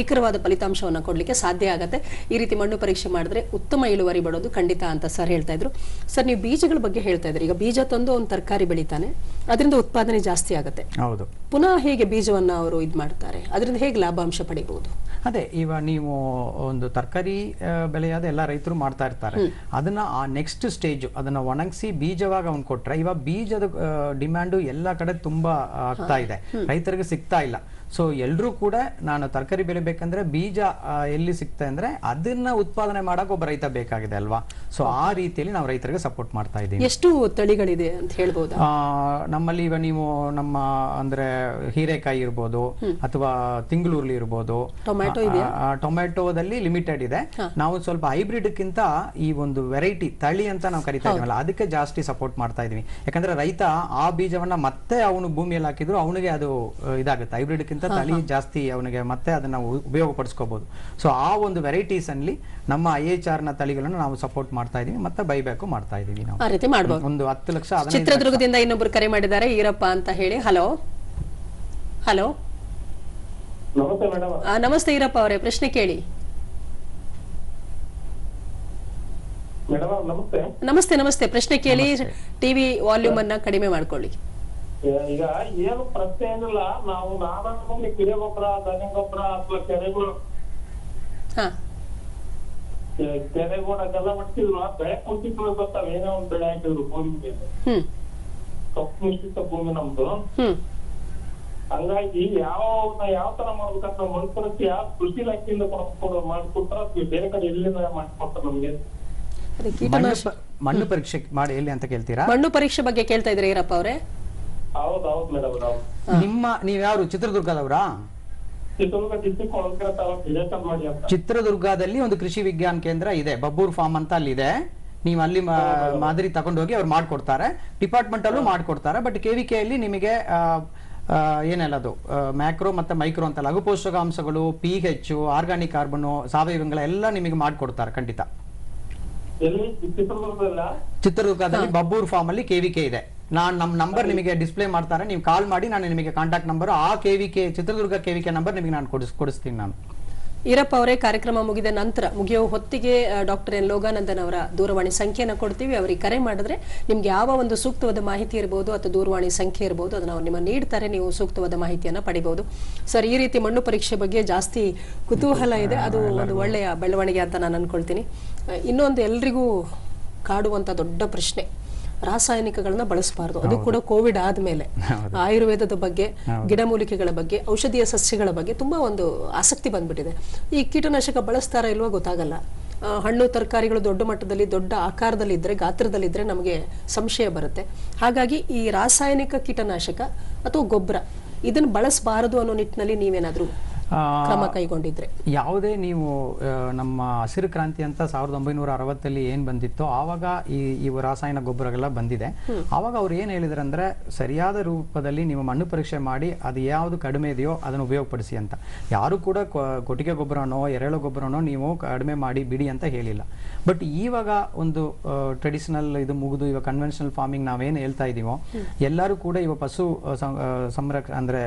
ನಿಖರವಾದ ಫಲಿತಾಂಶವನ್ನ ಕೊಡ್ಲಿಕ್ಕೆ ಸಾಧ್ಯ ಆಗತ್ತೆ. ಈ ರೀತಿ ಮಣ್ಣು ಪರೀಕ್ಷೆ ಮಾಡಿದ್ರೆ ಉತ್ತಮ ಇಳುವರಿ ಬರೋದು ಖಂಡಿತ ಅಂತ ಸರ್ ಹೇಳ್ತಾ ಇದ್ರು. ಸರ್ ನೀವು ಬೀಜಗಳ ಬಗ್ಗೆ ಹೇಳ್ತಾ ಇದ್ರಿ. ಈಗ ಬೀಜ ತಂದು ಒಂದು ತರಕಾರಿ ಬೆಳಿತಾನೆ. ಅದರಿಂದ ಉತ್ಪಾದನೆ ಜಾಸ್ತಿ ಆಗುತ್ತೆ. ಹೌದು. ಪುನಃ ಹೇಗೆ ಬೀಜವನ್ನ ಅವರು ಇದು ಮಾಡ್ತಾರೆ? ಅದರಿಂದ ಹೇಗೆ ಲಾಭಾಂಶ ಪಡಿಬಹುದು? ಅದೇ ಇವಾಗ ನೀವು ಒಂದು ತರಕಾರಿ ಬೆಳೆಯಾದ ಎಲ್ಲ ರೈತರು ಮಾಡ್ತಾ ಇರ್ತಾರೆ. ಅದನ್ನ ಆ ನೆಕ್ಸ್ಟ್ ಸ್ಟೇಜ್ ಅದನ್ನ ಒಣಗಿಸಿ ಬೀಜವಾಗ ಅವ್ನು ಕೊಟ್ರೆ ಇವಾಗ ಬೀಜದ ಡಿಮ್ಯಾಂಡು ಎಲ್ಲ ಕಡೆ ತುಂಬಾ ಆಗ್ತಾ ಇದೆ. ರೈತರಿಗೆ ಸಿಗ್ತಾ ಇಲ್ಲ. ಸೊ ಎಲ್ಲರೂ ಕೂಡ ನಾನು ತರಕಾರಿ ಬೆಳಿಬೇಕಂದ್ರೆ ಬೀಜ ಎಲ್ಲಿ ಸಿಗ್ತಾ ಅಂದ್ರೆ ಅದನ್ನ ಉತ್ಪಾದನೆ ಮಾಡಕ್ ಒಬ್ಬ ರೈತ ಬೇಕಾಗಿದೆ ಅಲ್ವಾ? ಸೊ ಆ ರೀತಿಯಲ್ಲಿ ನಾವು ರೈತರಿಗೆ ಸಪೋರ್ಟ್ ಮಾಡ್ತಾ ಇದ್ದೀವಿ. ಎಷ್ಟು ತಳಿಗಳಿದೆ ಅಂತ ಹೇಳ್ಬೋದು? ನಮ್ಮಲ್ಲಿ ಈಗ ನೀವು ನಮ್ಮ ಅಂದ್ರೆ ಹೀರೆಕಾಯಿ ಇರ್ಬೋದು ಅಥವಾ ತಿಂಗಳೂರ್ಲಿ ಇರ್ಬೋದು. ಟೊಮ್ಯಾಟೊ ಇದೆ ಆ, ಟೊಮ್ಯಾಟೊದಲ್ಲಿ ಲಿಮಿಟೆಡ್ ಇದೆ. ನಾವು ಸ್ವಲ್ಪ ಹೈಬ್ರಿಡ್ ಗಿಂತ ಈ ಒಂದು ವೆರೈಟಿ ತಳಿ ಅಂತ ನಾವು ಕರಿತಾ ಇದೀವಲ್ಲ ಅದಕ್ಕೆ ಜಾಸ್ತಿ ಸಪೋರ್ಟ್ ಮಾಡ್ತಾ ಇದೀವಿ ಯಾಕಂದ್ರೆ ರೈತ ಆ ಬೀಜವನ್ನ ಮತ್ತೆ ಅವನು ಭೂಮಿಯಲ್ಲಿ ಹಾಕಿದ್ರು ಅವನಿಗೆ ಅದು ಇದಾಗುತ್ತೆ. ಹೈಬ್ರಿಡ್ ಕ್ಕಿಂತ ತಳಿ ಜಾಸ್ತಿ ಅವನಿಗೆ ಮತ್ತೆ ಅದನ್ನ ಉಪಯೋಗ ಉಪಯೋಗಪಡಿಸ್ಕೋಬಹುದು ಸೊ ಆ ಒಂದು ವೆರೈಟೀಸ್ ಅಲ್ಲಿ ನಮ್ಮ ಐ ಎಚ್ ಆರ್ನ ತಳಿಗಳನ್ನು ನಾವು ಸಪೋರ್ಟ್ ಮಾಡ್ತಾ ಇದೀವಿ ಮತ್ತೆ ಬೈಬ್ಯಾಕು ಮಾಡ್ತಾ ಇದೀವಿ ನಾವು. ಆ ರೀತಿ ಮಾಡಬಹುದು ಒಂದು ಹತ್ತು ಲಕ್ಷ ಹದಿನೈದು ಚಿತ್ರದುರ್ಗದಿಂದ ಇನ್ನೊಬ್ರು ಕರೆ ಮಾಡಿದ್ದಾರೆ ಈರಪ್ಪ ಅಂತ ಹೇಳಿ. ಹಲೋ? ಹಲೋ? ನಮಸ್ತೆ ಮೇಡಮ್. ನಮಸ್ತೆ ಈರಪ್ಪ ಅವರೇ ಪ್ರಶ್ನೆ ಕೇಳಿ. ಮೇಡಮ್ ನಮಸ್ತೆ. ನಮಸ್ತೆ ನಮಸ್ತೆ. ಪ್ರಶ್ನೆ ಕೇಳಿ ಟಿವಿ ವಾಲ್ಯೂಮ್ ಅನ್ನ ಕಡಿಮೆ ಮಾಡ್ಕೊಳ್ಳಿ. ಏ- ಈಗ ಏನು ಪ್ರಶ್ನೆ ಏನಿಲ್ಲ ನಾವು ನಾನು ಕಿರೆ ಗೊಬ್ಬರ ದನಿ ಗೊಬ್ಬರ ಅಥವಾ ಕೆರೆಗಳು. ಹಾ. ಕೆರೆಗೋಡಕ್ಕೆಲ್ಲ ಆ ಬೆಳೆ ಕುಂಠಿತಗಳು ಬರ್ತಾವ ಏನೋ ಒಂದ್ ಬೆಳೆ ಹಾಕಿದ್ರು ಭೂಮಿ ಮೇಲೆ ಕಪ್ಪು ಮಿಶ್ರಿತ ಭೂಮಿ ನಮ್ದು. ಹ್ಮ್. ಹಂಗಾಗಿ ಯಾವ ಯಾವ ತರ ಮಾಡ್ಬೇಕಂತ ಪರೀಕ್ಷೆ ಯಾವ ಕೃಷಿ ಇಲಾಖೆಯಿಂದ ಕೊಡ ಮಾಡ್ಕೊಟ್ರ ಅಥವಾ ಬೇರೆ ಕಡೆ ಎಲ್ಲಿಂದ ಮಾಡ್ಕೊಡ್ತಾರ ನಮ್ಗೆ? ಮಣ್ಣು ಕೀಟನಾಶ ಮಣ್ಣು ಪರೀಕ್ಷೆ ಮಾಡಿ ಎಲ್ಲಿ ಅಂತ ಕೇಳ್ತೀರಾ? ಮಣ್ಣು ಪರೀಕ್ಷೆ ಬಗ್ಗೆ ಕೇಳ್ತಾ ಇದ್ರೆ ಈರಪ್ಪ ಅವರೇ? ಹೌದೌದು ಹೌದ್ ಮೇಡಮ್ ನಾವು ನಿಮ್ಮ ನೀವ್ಯಾರು ಚಿತ್ರದುರ್ಗದವರಾ? ಚಿತ್ರದುರ್ಗ ಡಿಸ್ಟಿಕ್ ಒಳಗಡೆ ತಾಲೂಕು ವಿಜಯಕರ್ ಮಾಡಿ ಅಂತ ಚಿತ್ರದುರ್ಗದಲ್ಲಿ ಒಂದು ಕೃಷಿ ವಿಜ್ಞಾನ ಕೇಂದ್ರ ಇದೆ. ಬಬ್ಬೂರ್ ಫಾರ್ಮ್ ಅಂತ ಅಲ್ಲಿದೆ. ನೀವು ಅಲ್ಲಿ ಮಾ- ಮಾದರಿ ತಗೊಂಡೋಗಿ ಅವ್ರು ಮಾಡ್ಕೊಡ್ತಾರೆ. ಡಿಪಾರ್ಟ್ಮೆಂಟ್ ಅಲ್ಲೂ ಮಾಡ್ಕೊಡ್ತಾರೆ. ಬಟ್ ಕೆ ವಿ ಅಲ್ಲಿ ನಿಮಗೆ ಏನೆಲ್ಲ ಅದು ಮ್ಯಾಕ್ರೋ ಮತ್ತೆ ಮೈಕ್ರೋ ಅಂತ ಲಘು ಪೋಷಕಾಂಶಗಳು ಪಿ ಹೆಚ್ ಆರ್ಗಾನಿಕ್ ಕಾರ್ಬನ್ ಸಾವಯವಗಳ ಎಲ್ಲ ನಿಮಗೆ ಮಾಡ್ಕೊಡ್ತಾರೆ ಖಂಡಿತ. ಎಲ್ಲಿ? ಚಿತ್ರದುರ್ಗದಲ್ಲ? ಚಿತ್ರದುರ್ಗದಲ್ಲಿ ಬಬ್ಬೂರ್ ಫಾರ್ಮ್ ಅಲ್ಲಿ ಕೆವಿಕೆ ಇದೆ. ನಾನು ನಮ್ಮ ನಂಬರ್ ನಿಮಗೆ ಡಿಸ್ಪ್ಲೇ ಮಾಡ್ತಾರೆ. ನೀವು ಕಾಲ್ ಮಾಡಿ ನಾನು ನಿಮಗೆ ಕಾಂಟ್ಯಾಕ್ಟ್ ನಂಬರ್ ಆ K V K Chitradurga KVK number ನಿಮಗೆ ನಾನು ಕೊಡಿಸ್ ಕೊಡಿಸ್ತೀನಿ ನಾನು. ಈರಪ್ಪ ಅವರೇ ಕಾರ್ಯಕ್ರಮ ಮುಗಿದ ನಂತರ ಮುಗಿಯೋ ಹೊತ್ತಿಗೆ ಡಾಕ್ಟರ್ ಎನ್. ಲೋಗಾನಂದನ್ ಅವರ ದೂರವಾಣಿ ಸಂಖ್ಯೆಯನ್ನು ಕೊಡ್ತೀವಿ. ಅವರಿಗೆ ಕರೆ ಮಾಡಿದ್ರೆ ನಿಮ್ಗೆ ಯಾವ ಒಂದು ಸೂಕ್ತವಾದ ಮಾಹಿತಿ ಇರಬಹುದು ಅಥವಾ ದೂರವಾಣಿ ಸಂಖ್ಯೆ ಇರಬಹುದು ಅದನ್ನ ಅವ್ರು ನಿಮ್ಮ ನೀಡ್ತಾರೆ. ನೀವು ಸೂಕ್ತವಾದ ಮಾಹಿತಿಯನ್ನು ಪಡಿಬಹುದು ಸರ್ ಈ ರೀತಿ ಮಣ್ಣು ಪರೀಕ್ಷೆ ಬಗ್ಗೆ ಜಾಸ್ತಿ ಕುತೂಹಲ ಇದೆ. ಅದು ಒಂದು ಒಳ್ಳೆಯ ಬೆಳವಣಿಗೆ ಅಂತ ನಾನು ಅನ್ಕೊಳ್ತೀನಿ. ಇನ್ನೊಂದು ಎಲ್ರಿಗೂ ಕಾಡುವಂತ ದೊಡ್ಡ ಪ್ರಶ್ನೆ. ರಾಸಾಯನಿಕಗಳನ್ನ ಬಳಸಬಾರದು. ಅದು ಕೂಡ ಕೋವಿಡ್ ಆದ್ಮೇಲೆ. ಆಯುರ್ವೇದದ ಬಗ್ಗೆ ಗಿಡಮೂಲಿಕೆಗಳ ಬಗ್ಗೆ ಔಷಧೀಯ ಸಸ್ಯಗಳ ಬಗ್ಗೆ ತುಂಬಾ ಒಂದು ಆಸಕ್ತಿ ಬಂದ್ಬಿಟ್ಟಿದೆ. ಈ ಕೀಟನಾಶಕ ಬಳಸ್ತಾರ ಇಲ್ವೋ ಗೊತ್ತಾಗಲ್ಲ. ಹಣ್ಣು ತರಕಾರಿಗಳು ದೊಡ್ಡ ಮಟ್ಟದಲ್ಲಿ ದೊಡ್ಡ ಆಕಾರದಲ್ಲಿ ಇದ್ರೆ ಗಾತ್ರದಲ್ಲಿ ಇದ್ರೆ ನಮಗೆ ಸಂಶಯ ಬರುತ್ತೆ. ಹಾಗಾಗಿ ಈ ರಾಸಾಯನಿಕ ಕೀಟನಾಶಕ ಅಥವಾ ಗೊಬ್ಬರ ಇದನ್ನು ಬಳಸಬಾರದು ಅನ್ನೋ ನಿಟ್ಟಿನಲ್ಲಿ ನೀವೇನಾದರೂ ಕ್ರಮ ಕೈಗೊಂಡಿದ್ರೆ. ಯಾವುದೇ ನೀವು ನಮ್ಮ ಹಸಿರು ಕ್ರಾಂತಿ ಅಂತ ಸಾವಿರದ ಒಂಬೈನೂರ ಅರವತ್ತಲ್ಲಿ ಏನ್ ಬಂದಿತ್ತೋ ಆವಾಗ ಈ ಇವು ರಾಸಾಯನ ಗೊಬ್ಬರಗಳೆಲ್ಲ ಬಂದಿದೆ. ಆವಾಗ ಅವ್ರು ಏನ್ ಹೇಳಿದ್ರಂದ್ರೆ ಸರಿಯಾದ ರೂಪದಲ್ಲಿ ನೀವು ಮಣ್ಣು ಪರೀಕ್ಷೆ ಮಾಡಿ ಅದು ಯಾವುದು ಕಡಿಮೆ ಇದೆಯೋ ಅದನ್ನು ಉಪಯೋಗಪಡಿಸಿ ಅಂತ. ಯಾರು ಕೂಡ ಕೊಟ್ಟಿಗೆ ಗೊಬ್ಬರನೋ ಎರೆಳು ಗೊಬ್ಬರನೋ ನೀವು ಕಡಿಮೆ ಮಾಡಿ ಬಿಡಿ ಅಂತ ಹೇಳಿಲ್ಲ. ಬಟ್ ಇವಾಗ ಒಂದು ಟ್ರೆಡಿಷನಲ್ ಇದು ಮುಗಿದು ಇವಾಗ ಕನ್ವೆನ್ಷನಲ್ ಫಾರ್ಮಿಂಗ್ ನಾವೇನು ಹೇಳ್ತಾ ಇದೀವೋ ಎಲ್ಲರೂ ಕೂಡ ಇವಾಗ ಪಶು ಸಂರಕ್ಷ ಅಂದ್ರೆ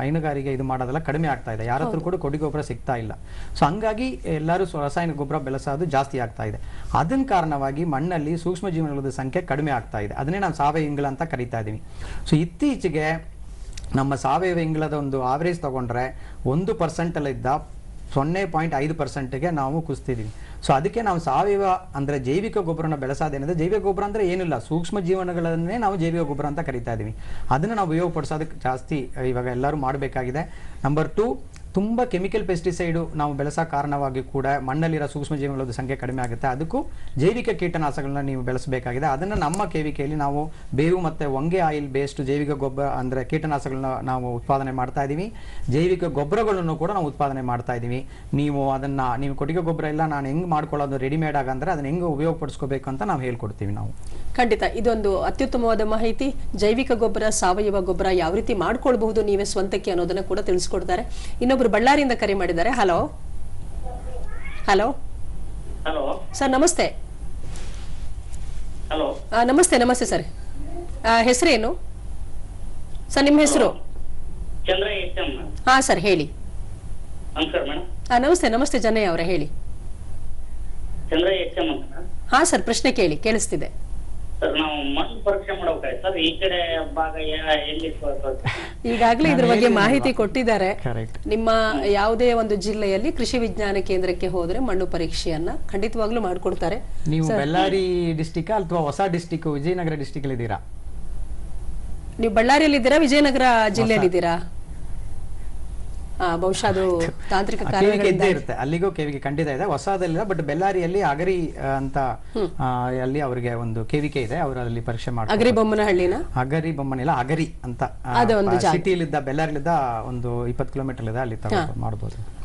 ಹೈನುಗಾರಿಕೆ ಇದು ಮಾಡೋದೆಲ್ಲ ಕಡಿಮೆ ಆಗ್ತಾ ಇದೆ. ಯಾರ ಹತ್ರ ಕೂಡ ಕೊಡಿ ಗೊಬ್ಬರ ಸಿಗ್ತಾ ಇಲ್ಲ. ಸೊ ಹಂಗಾಗಿ ಎಲ್ಲರೂ ರಾಸಾಯನಿಕ ಗೊಬ್ಬರ ಬೆಳೆಸೋದು ಜಾಸ್ತಿ ಆಗ್ತಾ ಇದೆ. ಅದನ್ನ ಕಾರಣವಾಗಿ ಮಣ್ಣಲ್ಲಿ ಸೂಕ್ಷ್ಮ ಜೀವನಗಳ ಸಂಖ್ಯೆ ಕಡಿಮೆ ಆಗ್ತಾ ಇದೆ. ಅದನ್ನೇ ನಾವು ಸಾವಯವ ಇಂಗಳ ಅಂತ ಕರಿತಾ ಇದೀವಿ ಸೊ ಇತ್ತೀಚೆಗೆ ನಮ್ಮ ಸಾವಯವ ಇಂಗ್ಲದ ಒಂದು ಆವರೇಜ್ ತಗೊಂಡ್ರೆ ಒಂದು ಪರ್ಸೆಂಟಲ್ಲಿದ್ದ ಸೊನ್ನೆ ಪಾಯಿಂಟ್ ಐದು ಪರ್ಸೆಂಟ್ಗೆ ನಾವು ಕುಸ್ತಿದ್ದೀವಿ ಸೊ ಅದಕ್ಕೆ ನಾವು ಸಾವಯವ ಅಂದ್ರೆ ಜೈವಿಕ ಗೊಬ್ಬರನ ಬೆಳೆಸೋದೇನಿದೆ ಜೈವಿಕ ಗೊಬ್ಬರ ಅಂದ್ರೆ ಏನಿಲ್ಲ, ಸೂಕ್ಷ್ಮ ಜೀವನಗಳನ್ನೇ ನಾವು ಜೈವಿಕ ಗೊಬ್ಬರ ಅಂತ ಕರಿತಾ ಇದೀವಿ. ಅದನ್ನ ನಾವು ಉಪಯೋಗಪಡಿಸೋದಕ್ಕೆ ಜಾಸ್ತಿ ಇವಾಗ ಎಲ್ಲರೂ ಮಾಡಬೇಕಾಗಿದೆ. ನಂಬರ್ ಟು ತುಂಬ ಕೆಮಿಕಲ್ ಪೆಸ್ಟಿಸೈಡು ನಾವು ಬೆಳೆಸೋ ಕಾರಣವಾಗಿ ಕೂಡ ಮಣ್ಣಲ್ಲಿರೋ ಸೂಕ್ಷ್ಮ ಜೀವಿಗಳ ಸಂಖ್ಯೆ ಕಡಿಮೆ ಆಗುತ್ತೆ. ಅದಕ್ಕೂ ಜೈವಿಕ ಕೀಟನಾಶಕಗಳನ್ನ ನೀವು ಬೆಳೆಸಬೇಕಾಗಿದೆ. ಅದನ್ನು ನಮ್ಮ ಕೇವಿಕೆಯಲ್ಲಿ ನಾವು ಬೇವು ಮತ್ತು ಹೊಂಗೆ ಆಯಿಲ್ ಬೇಸ್ಡ್ ಜೈವಿಕ ಗೊಬ್ಬರ ಅಂದರೆ ಕೀಟನಾಶಕಗಳನ್ನ ನಾವು ಉತ್ಪಾದನೆ ಮಾಡ್ತಾ ಇದ್ದೀವಿ ಜೈವಿಕ ಗೊಬ್ಬರಗಳನ್ನು ಕೂಡ ನಾವು ಉತ್ಪಾದನೆ ಮಾಡ್ತಾ ಇದ್ದೀವಿ ನೀವು ಅದನ್ನು, ನೀವು ಕೊಟ್ಟಿಗೆ ಗೊಬ್ಬರ ಎಲ್ಲ ನಾನು ಹೆಂಗೆ ಮಾಡ್ಕೊಳ್ಳೋದು ರೆಡಿಮೇಡ್ ಆಗಂದ್ರೆ ಅದನ್ನು ಹೆಂಗೆ ಉಪಯೋಗಪಡಿಸ್ಕೋಬೇಕು ಅಂತ ನಾವು ಹೇಳ್ಕೊಡ್ತೀವಿ ನಾವು. ಖಂಡಿತ ಇದೊಂದು ಅತ್ಯುತ್ತಮವಾದ ಮಾಹಿತಿ. ಜೈವಿಕ ಗೊಬ್ಬರ ಸಾವಯವ ಗೊಬ್ಬರ ಯಾವ ರೀತಿ ಮಾಡ್ಕೊಳ್ಬಹುದು ನೀವೇ ಸ್ವಂತಕ್ಕೆ ಅನ್ನೋದನ್ನ ಕೂಡ ತಿಳಿಸ್ಕೊಡ್ತಾರೆ. ಇನ್ನೊಬ್ರು ಬಳ್ಳಾರಿಯಿಂದ ಕರೆ ಮಾಡಿದ್ದಾರೆ. ಹಲೋ ಹಲೋ ಸರ್ ನಮಸ್ತೆ. ನಮಸ್ತೆ ನಮಸ್ತೆ ಸರ್ ಹೆಸರೇನು? ಸರ್ ನಿಮ್ಮ ಹೆಸರು? ಹಾ ಸರ್ ಹೇಳಿ. ನಮಸ್ತೆ ನಮಸ್ತೆ ಜನಯ್ಯ ಅವರೇ ಹೇಳಿ. ಹಾ ಸರ್ ಪ್ರಶ್ನೆ ಕೇಳಿ ಕೇಳಿಸ್ತಿದೆ. ಸರ್ ನಾವು ಮಣ್ಣು ಪರೀಕ್ಷೆ ಮಾಡ್ಬೇಕಾಯ್ತು ಸರ್. ಈ ಕಡೆ ಭಾಗ ಯಾ- ಎಲ್ಲಿ ಪ- ಪ- ಈಗಾಗಲೇ ಇದ್ರ ಬಗ್ಗೆ ಮಾಹಿತಿ ಕೊಟ್ಟಿದ್ದಾರೆ. ನಿಮ್ಮ ಯಾವುದೇ ಒಂದು ಜಿಲ್ಲೆಯಲ್ಲಿ ಕೃಷಿ ವಿಜ್ಞಾನ ಕೇಂದ್ರಕ್ಕೆ ಹೋದ್ರೆ ಮಣ್ಣು ಪರೀಕ್ಷೆಯನ್ನ ಖಂಡಿತವಾಗ್ಲೂ ಮಾಡ್ಕೊಡ್ತಾರೆ. ನೀವು ಬಳ್ಳಾರಿ ಡಿಸ್ಟಿಕ್ ಅಥವಾ ಹೊಸ ಡಿಸ್ಟಿಕ್ ವಿಜಯನಗರ ಡಿಸ್ಟಿಕ್ ಇದ್ದೀರಾ ನೀವು ಬಳ್ಳಾರಿಯಲ್ಲಿ ಇದ್ದೀರಾ ವಿಜಯನಗರ ಜಿಲ್ಲೆಯಲ್ಲಿದ್ದೀರಾ? ಆ, ಬಹುಶಃ ಅದು ತಾಂತ್ರಿಕ ಇದ್ದೇ ಇರುತ್ತೆ. ಅಲ್ಲಿಗೂ ಕೆವಿಕೆ ಖಂಡಿತ ಇದೆ. ಹೊಸದಲ್ಲ ಬಟ್ ಬೆಲ್ಲಾರಿಯಲ್ಲಿ ಅಗರಿ ಅಂತ ಅಲ್ಲಿ ಅವರಿಗೆ ಒಂದು ಕೆವಿಕೆ ಇದೆ. ಅವರು ಅಲ್ಲಿ ಪರೀಕ್ಷೆ ಮಾಡಿ ಅಗರಿ ಬೊಮ್ಮನಹಳ್ಳಿನ ಅಗರಿ ಅಂತ ಇಲ್ಲ ಒಂದು ಅಂತ ಸಿಟಿಲಿದ್ದ ಬೆಲ್ಲಾರಿಲಿದ್ದ ಒಂದು ಇಪ್ಪತ್ತು ಕಿಲೋಮೀಟರ್ ಇದೆ ಅಲ್ಲಿ ತಗೊಂಡು ಮಾಡ್ಬೋದು. ಆ,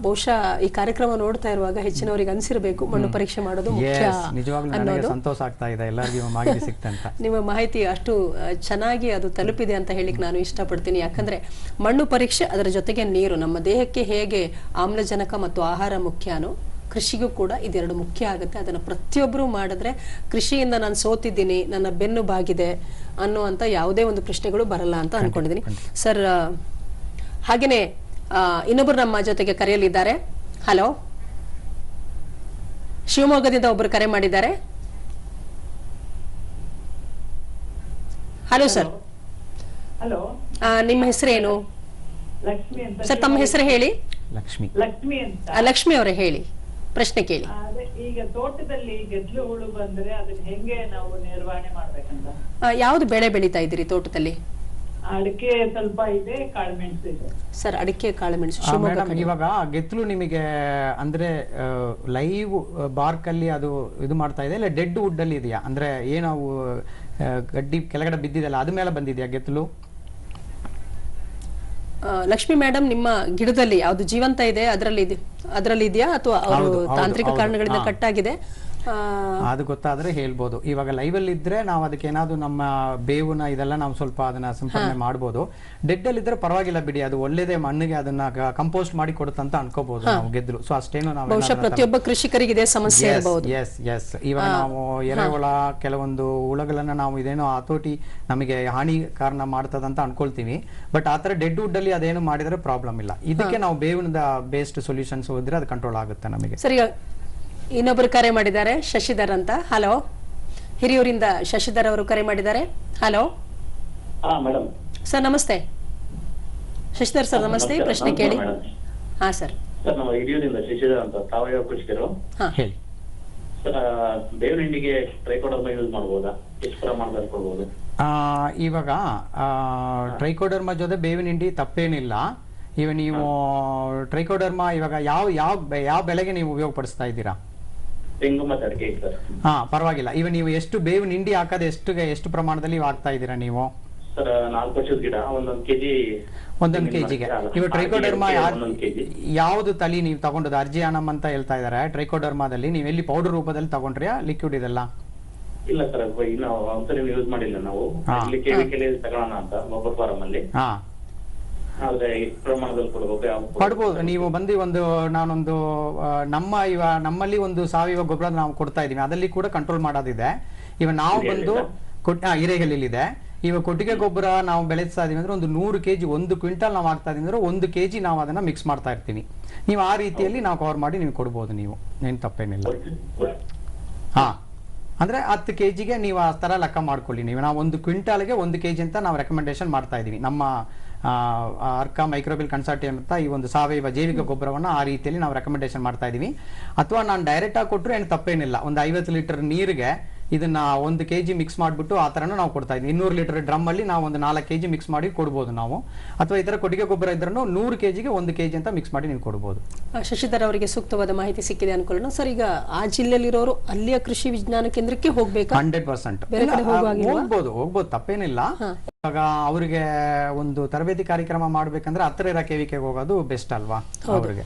ಬಹುಶಃ ಈ ಕಾರ್ಯಕ್ರಮ ನೋಡ್ತಾ ಇರುವಾಗ ಹೆಚ್ಚಿನವರಿಗೆ ಅನ್ಸಿರ್ಬೇಕು. ಮಣ್ಣು ಪರೀಕ್ಷೆ ಮಾಡೋದು ಮುಖ್ಯ ಅನ್ನೋದು. ಸಂತೋಷ ಆಗ್ತಾ ಇದೆ. ಎಲ್ಲರಿಗೂ ಮಾಹಿತಿ ಸಿಕ್ತಂತ. ನಿಮ್ಮ ಮಾಹಿತಿ ಅಷ್ಟು ಚೆನ್ನಾಗಿ ಅದು ತಲುಪಿದೆ ಅಂತ ಹೇಳಿಕ್ ನಾನು ಇಷ್ಟಪಡ್ತೀನಿ. ಯಾಕಂದ್ರೆ ಮಣ್ಣು ಪರೀಕ್ಷೆ ಅದರ ಜೊತೆಗೆ ನೀರು. ನಮ್ಮ ದೇಹಕ್ಕೆ ಹೇಗೆ ಆಮ್ಲಜನಕ ಮತ್ತು ಆಹಾರ ಮುಖ್ಯನೋ ಕೃಷಿಗೂ ಕೂಡ ಇದೆರಡು ಮುಖ್ಯ ಆಗುತ್ತೆ. ಅದನ್ನು ಪ್ರತಿಯೊಬ್ಬರು ಮಾಡಿದ್ರೆ ಕೃಷಿಯಿಂದ ನಾನು ಸೋತಿದ್ದೀನಿ ನನ್ನ ಬೆನ್ನು ಬಾಗಿದೆ ಅನ್ನುವಂಥ ಯಾವುದೇ ಒಂದು ಪ್ರಶ್ನೆಗಳು ಬರಲ್ಲ ಅಂತ ಅನ್ಕೊಂಡಿದ್ದೀನಿ. ಸರ್ ಆ, ಇನ್ನೊಬ್ರು ನಮ್ಮ ಜೊತೆಗೆ ಕರೆಯಲಿದ್ದಾರೆ. ಹಲೋ ಶಿವಮೊಗ್ಗದಿಂದ ಒಬ್ಬರು ಕರೆ ಮಾಡಿದ್ದಾರೆ. ಹಲೋ ಸರ್ ಹಲೋ ಆ, ನಿಮ್ಮ ಹೆಸರೇನು? ಲಕ್ಷ್ಮಿ ಅಂತ ಸರ್ ತಮ್ಮ ಹೆಸರು ಹೇಳಿ. ಲಕ್ಷ್ಮಿ. ಲಕ್ಷ್ಮಿ ಅಂತ. ಲಕ್ಷ್ಮಿ ಅವರೇ ಹೇಳಿ. ಪ್ರಶ್ನೆ ಕೇಳಿ. ಈಗ ತೋಟದಲ್ಲಿ ಗೆದ್ಲು ಹುಳು ಬಂದ್ರೆ ಅದನ್ನ ಹೆಂಗೆ ನಾವು ನಿರ್ವಹಣೆ ಮಾಡ್ಬೇಕಂತ? ಯಾವ್ದು ಬೆಳೆ ಬೆಳೀತಾ ಇದ್ದೀರಿ ತೋಟದಲ್ಲಿ? ಅಡಿಕೆ ಸ್ವಲ್ಪ ಇದೆ ಕಾಳುಮೆಣಸು ಇದೆ ಸರ್ ಅಡಿಕೆ ಕಾಳುಮೆಣಸು ಶಿವಮೊಗ್ಗ ಮೇಡಮ್ ಕಡೆ. ಇವಾಗ ಗೆತ್ತಲು ನಿಮಗೆ ಅಂದ್ರೆ ಲೈವ್ ಬಾರ್ಕ್ ಅಲ್ಲಿ ಅದು ಇದು ಮಾಡ್ತಾ ಇದೆ ಇಲ್ಲ ಡೆಡ್ ವುಡ್ ಅಲ್ಲಿ ಇದೆಯಾ ಅಂದ್ರೆ ಏನು ಅವು ಆ, ಗಡ್ಡಿ ಕೆಳಗಡೆ ಬಿದ್ದಿದೆಯಲ್ಲ ಅದ ಮೇಲೆ ಬಂದಿದೆಯಾ ಗೆತ್ತಲು ಆ, ಲಕ್ಷ್ಮಿ ಮೇಡಮ್ ನಿಮ್ಮ ಗಿಡದಲ್ಲಿ ಯಾವ್ದು ಜೀವಂತ ಇದೆ ಅದರಲ್ಲಿ ಇದೆ ಅದರಲ್ಲಿ ಇದೆಯಾ ಅಥವಾ ಅವರು ಹೌದು, ಹೌದು, ತಾಂತ್ರಿಕ ಹೌದು. ಕಾರಣಗಳಿಂದ ಹಾ. ಕಟ್ಟಾಗಿದೆ ಅದು ಗೊತ್ತಾದ್ರೆ ಹೇಳ್ಬೋದು. ಇವಾಗ ಲೈವ್ ಅಲ್ಲಿ ಇದ್ರೆ ನಾವು ಅದಕ್ಕೆ ಏನಾದ್ರು ನಮ್ಮ ಬೇವುನ ಇದೆಲ್ಲ ನಾವು ಸ್ವಲ್ಪ ಅದನ್ನ ಸಂಪಾದನೆ ಮಾಡ್ಬೋದು. ಡೆಡ್ ಅಲ್ಲಿ ಇದ್ರೆ ಪರವಾಗಿಲ್ಲ ಬಿಡಿ ಅದು ಒಳ್ಳೇದೇ ಮಣ್ಣಿಗೆ ಅದನ್ನ ಕಂಪೋಸ್ಟ್ ಮಾಡಿ ಕೊಡುತ್ತಂತ ಅನ್ಕೋಬಹುದು ನಾವು ಗೆದ್ರು ಸೊ ಅಷ್ಟೇನು ನಾವು ಪ್ರತಿಯೊಬ್ಬ ಕೃಷಿಕರಿಗೆ ಇದೇ ಸಮಸ್ಯೆ ಎಸ್ ಎಸ್ ಇವಾಗ ನಾವು ಎರೆಹುಳ ಕೆಲವೊಂದು ಹುಳಗಳನ್ನ ನಾವು ಇದೇನೋ ಹತೋಟಿ ನಮಗೆ ಹಾನಿ ಕಾರಣ ಮಾಡ್ತದಂತ ಅನ್ಕೊಳ್ತೀವಿ. ಬಟ್ ಆತರ ಡೆಡ್ ವುಡ್ ಅಲ್ಲಿ ಅದೇನು ಮಾಡಿದ್ರೆ ಪ್ರಾಬ್ಲಮ್ ಇಲ್ಲ. ಇದಕ್ಕೆ ನಾವು ಬೇವಿನ ಬೇಸ್ಡ್ ಸೊಲ್ಯೂಷನ್ಸ್ ಹೋದ್ರೆ ಅದು ಕಂಟ್ರೋಲ್ ಆಗುತ್ತೆ ನಮಗೆ. ಸರಿ ಇನ್ನೊಬ್ರು ಕರೆ ಮಾಡಿದ್ದಾರೆ ಶಶಿಧರ್ ಅಂತ. ಹಲೋ ಹಿರಿಯೂರಿಂದ ಶಶಿಧರ್ ಅವರು ಕರೆ ಮಾಡಿದ್ದಾರೆ. ಹಲೋ ಹಾ ಮೇಡಮ್ ಸರ್ ನಮಸ್ತೆ. ಶಶಿಧರ್ ಸರ್ ನಮಸ್ತೆ. ಪ್ರಶ್ನೆ ಕೇಳಿ. ಹಾ ಸರ್ ಹಿರಿಯೂರಿಂದ ಶಶಿಧರ್ ಅಂತ ಸಾವಯವ ಕೃಷಿಕರು ಹಾ. ಹೇಳಿ. ಆ, ಬೇವಿನ ಹಿಂಡಿಗೆ ಟ್ರೈಕೋಡರ್ಮ ಯೂಸ್ ಮಾಡ್ಬೋದಾ? ಎಷ್ಟು ಪ್ರಮಾಣದಲ್ಲಿ ಕೊಡ್ಬೋದು ಆ, ಇವಾಗ ಟ್ರೈಕೋಡರ್ಮ ಜೊತೆ ಬೇವಿನ ಹಿಂಡಿ ತಪ್ಪೇನಿಲ್ಲ. ಇವ ನೀವು ಟ್ರೈಕೋಡರ್ಮ ಇವಾಗ ಯಾವ ಯಾವ ಯಾವ ಬೆಳೆಗೆ ನೀವು ಉಪಯೋಗಪಡಿಸ್ತಾ ಇದ್ದೀರಾ? ತೆಂಗು ಮತ್ತೆ ಅಡಿಕೆ ಸರ್. ಹಾ ಪರವಾಗಿಲ್ಲ. ಈಗ ನೀವು ಎಷ್ಟು ಬೇವು ನಿಂಡಿ ಹಾಕೋದು ಎಷ್ಟು ಎಷ್ಟು ಪ್ರಮಾಣದಲ್ಲಿ ಹಾಕ್ತಾ ಇದ್ದೀರಾ ನೀವು? ಸರ್ ನಾಲ್ಕು ವರ್ಷದ ಗಿಡ ಒಂದೊಂದು ಕೆಜಿ ಒಂದೊಂದು ಕೆಜಿಗೆ. ಇವಾಗ ಟ್ರೈಕೋಡರ್ಮಾ ಯಾವ್ದು ತಳಿ ನೀವು ತಗೊಂಡದ್ದು? ಅರ್ಜಿಯಾನಮ್ ಅಂತ ಹೇಳ್ತಾ ಇದಾರೆ ಟ್ರೈಕೋಡರ್ಮಾದಲ್ಲಿ ನೀವು ಎಲ್ಲಿ ಪೌಡರ್ ರೂಪದಲ್ಲಿ ತಗೊಂಡ್ರಿಯ ಲಿಕ್ವಿಡ್ ಇದೆಲ್ಲ? ಇಲ್ಲ ಸರ್ ಇನ್ನು ಒಂದ್ಸರಿ ಯೂಸ್ ಮಾಡಿಲ್ಲ ನಾವು. ಇಲ್ಲಿ ಕೆಮಿಕಲ್ ತಗೊಳ್ಳೋಣ ಅಂತ ಒಬ್ಬರ ಫಾರಂ ಅಲ್ಲಿ. ಹಾ. ಆದ್ರೆ ಎಷ್ಟು ಪ್ರಮಾಣದಲ್ಲಿ ಕೊಡ್ಬೇಕು ಯಾವ ಪಡ್ಬೋದು ನೀವು ಬಂದು ಒಂದು ನಾನೊಂದು ನಮ್ಮ ಇವ ನಮ್ಮಲ್ಲಿ ಒಂದು ಸಾವಯವ ಗೊಬ್ಬರ ನಾವು ಕೊಡ್ತಾ ಇದೀವಿ ಅದಲ್ಲಿ ಕೂಡ ಕಂಟ್ರೋಲ್ ಮಾಡೋದಿದೆ. ಇವ ನಾವು ಬಂದು ಕೊಟ್ ಹಿರೇಗಲ್ಲಿದೆ ಇವಾಗ ಕೊಟ್ಟಿಗೆ ಗೊಬ್ಬರ ನಾವು ಬೆಳೆಸ್ತಾ ಇದೀವಿ ಅಂದ್ರೆ ಒಂದು ನೂರು ಕೆಜಿ ಒಂದು ಕ್ವಿಂಟಲ್ ನಾವು ಆಗ್ತಾ ಇದೀವಿ ಅಂದ್ರೆ ಒಂದು ಕೆಜಿ ನಾವು ಅದನ್ನ ಮಿಕ್ಸ್ ಮಾಡ್ತಾ ಇರ್ತೀವಿ. ನೀವು ಆ ರೀತಿಯಲ್ಲಿ ನಾವು ಕವರ್ ಮಾಡಿ ನೀವು ಕೊಡ್ಬೋದು ನೀವು. ಏನು ತಪ್ಪೇನಿಲ್ಲ. ಹಾ. ಅಂದ್ರೆ ಹತ್ತು ಕೆಜಿಗೆ ನೀವು ಆ ತರ ಲೆಕ್ಕ ಮಾಡ್ಕೊಳ್ಳಿ ನೀವು. ನಾವು ಒಂದು ಕ್ವಿಂಟಾಲ್ಗೆ ಒಂದು ಕೆಜಿ ಅಂತ ನಾವು ರೆಕಮೆಂಡೇಶನ್ ಮಾಡ್ತಾ ಇದೀವಿ. ನಮ್ಮ ಅರ್ಕ ಮೈಕ್ರೋಬಿಲ್ ಕನ್ಸಲ್ಟಿಯಂ ಅಂತ ಈ ಒಂದು ಸಾವಯವ ಜೈವಿಕ ಗೊಬ್ಬರವನ್ನು ಆ ರೀತಿಯಲ್ಲಿ ನಾವು ರೆಕಮೆಂಡೇಶನ್ ಮಾಡ್ತಾ ಇದೀವಿ. ಅಥವಾ ನಾನು ಡೈರೆಕ್ಟ್ ಆಗಿ ಕೊಟ್ಟರು ಏನು ತಪ್ಪೇನಿಲ್ಲ. ಒಂದು ಐವತ್ತು ಲೀಟರ್ ನೀರಿಗೆ ಇದನ್ನ ಒಂದು ಕೆ ಜಿ ಮಿಕ್ಸ್ ಮಾಡಿಬಿಟ್ಟು ಆ ಥರನೂ ನಾವು ಕೊಡ್ತಾ ಇದ್ವಿ. ಇನ್ನೂರು ಲೀಟರ್ ಡ್ರಮ್ ಅಲ್ಲಿ ನಾವು ಒಂದು ನಾಲ್ಕು ಕೆ ಜಿ ಮಿಕ್ಸ್ ಮಾಡಿ ಕೊಡ್ಬೋದು ನಾವು. ಅಥವಾ ಈ ಥರ ಕೊಟ್ಟಿಗೆ ಗೊಬ್ಬರ ಇದ್ರೂ ನೂರು ಕೆ ಜಿಗೆ ಒಂದು ಕೆ ಜಿ ಅಂತ ಮಿಕ್ಸ್ ಮಾಡಿ ನೀವು ಕೊಡ್ಬೋದು. ಶಶಿಧರ್ ಅವರಿಗೆ ಸೂಕ್ತವಾದ ಮಾಹಿತಿ ಸಿಕ್ಕಿದೆ ಅನ್ಕೊಳ್ಳೋಣ. ಸರ್ ಈಗ ಆ ಜಿಲ್ಲೆಯಲ್ಲಿರೋರು ಅಲ್ಲಿಯ ಕೃಷಿ ವಿಜ್ಞಾನ ಕೇಂದ್ರಕ್ಕೆ ಹೋಗ್ಬೇಕು? Hundred percent. ಹೋಗ್ಬೋದು ಹೋಗ್ಬೋದು ತಪ್ಪೇನಿಲ್ಲ. ಇವಾಗ ಅವರಿಗೆ ಒಂದು ತರಬೇತಿ ಕಾರ್ಯಕ್ರಮ ಮಾಡ್ಬೇಕಂದ್ರೆ ಹತ್ತಿರ ಇರೋ ಕೆವಿಕೆಗೆ ಹೋಗೋದು ಬೆಸ್ಟ್ ಅಲ್ವಾ ಅವರಿಗೆ?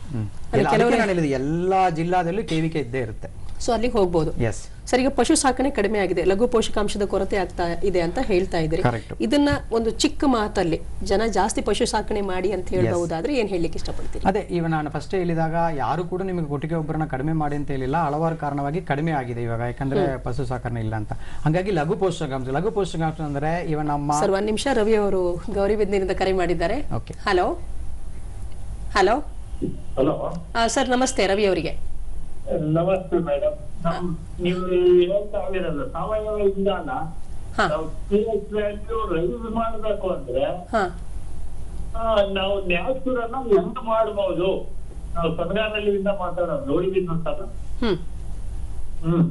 ಎಲ್ಲಾ ಜಿಲ್ಲಾದಲ್ಲೂ ಕೆವಿಕೆ ಇದ್ದೇ ಇರುತ್ತೆ. ಸೊ ಅಲ್ಲಿಗೆ ಹೋಗ್ಬೋದು. ಎಸ್ ಸರ್ ಈಗ ಪಶು ಸಾಕಣೆ ಕಡಿಮೆ ಆಗಿದೆ. ಲಘು ಪೋಷಕಾಂಶದ ಕೊರತೆ ಆಗ್ತಾ ಇದೆ ಅಂತ ಹೇಳ್ತಾ ಇದ್ರಿ ಇದನ್ನ ಒಂದು ಚಿಕ್ಕ ಮಾತಲ್ಲಿ ಜನ ಜಾಸ್ತಿ ಪಶು ಸಾಕಣೆ ಮಾಡಿ ಅಂತ ಹೇಳಬಹುದಾದ್ರೆ ಏನ್ ಹೇಳಲಿಕ್ಕೆ ಇಷ್ಟಪಡ್ತೀರಿ? ಅದೇ ಈಗ ನಾನು ಫಸ್ಟ್ ಹೇಳಿದಾಗ ಯಾರು ಕೂಡ ನಿಮಗೆ ಕೊಟ್ಟಿಗೆ ಒಬ್ಬರನ್ನ ಕಡಿಮೆ ಮಾಡಿ ಅಂತ ಹೇಳಿಲ್ಲ. ಹಲವಾರು ಕಾರಣವಾಗಿ ಕಡಿಮೆ ಆಗಿದೆ ಇವಾಗ ಯಾಕಂದ್ರೆ ಪಶು ಸಾಕಣೆ ಇಲ್ಲ ಅಂತ. ಹಂಗಾಗಿ ಲಘು ಪೋಷಕಾಂಶ ಲಘು ಪೋಷಕಾಂಶ ಅಂದ್ರೆ ಇವ ನಮ್ಮ ಸರ್ ಒಂದ್ ನಿಮಿಷ ರವಿ ಅವರು ಗೌರಿ ಗೌರಿಬಿದನಿಂದ ಕರೆ ಮಾಡಿದ್ದಾರೆ. Okay hello hello hello sir ನಮಸ್ತೆ ರವಿ ಅವರಿಗೆ. ನಮಸ್ತೆ ಮೇಡಮ್ ನೀವು ಹೇಳ್ತಾ ಇರಲ್ಲ ಸಾವಯವ ಇಂಧನ ಹಾ. ನಾವು ವ್ಯಾಲ್ಯೂ ರೈಸ್ ಮಾಡಬೇಕು ಅಂದ್ರೆ ಹಾ. ಆ, ನಾವು ನ್ಯಾಚುರಲ್ ಹೆಂಗ್ ಮಾಡಬಹುದು ನಾವು ಸಂಗ್ರಹದಲ್ಲಿಂದ ಮಾತಾಡೋದು ನೋಡಿದ್ದೀನಿ ಅಂತ ಹ್ಮ್. ಹ್ಮ್.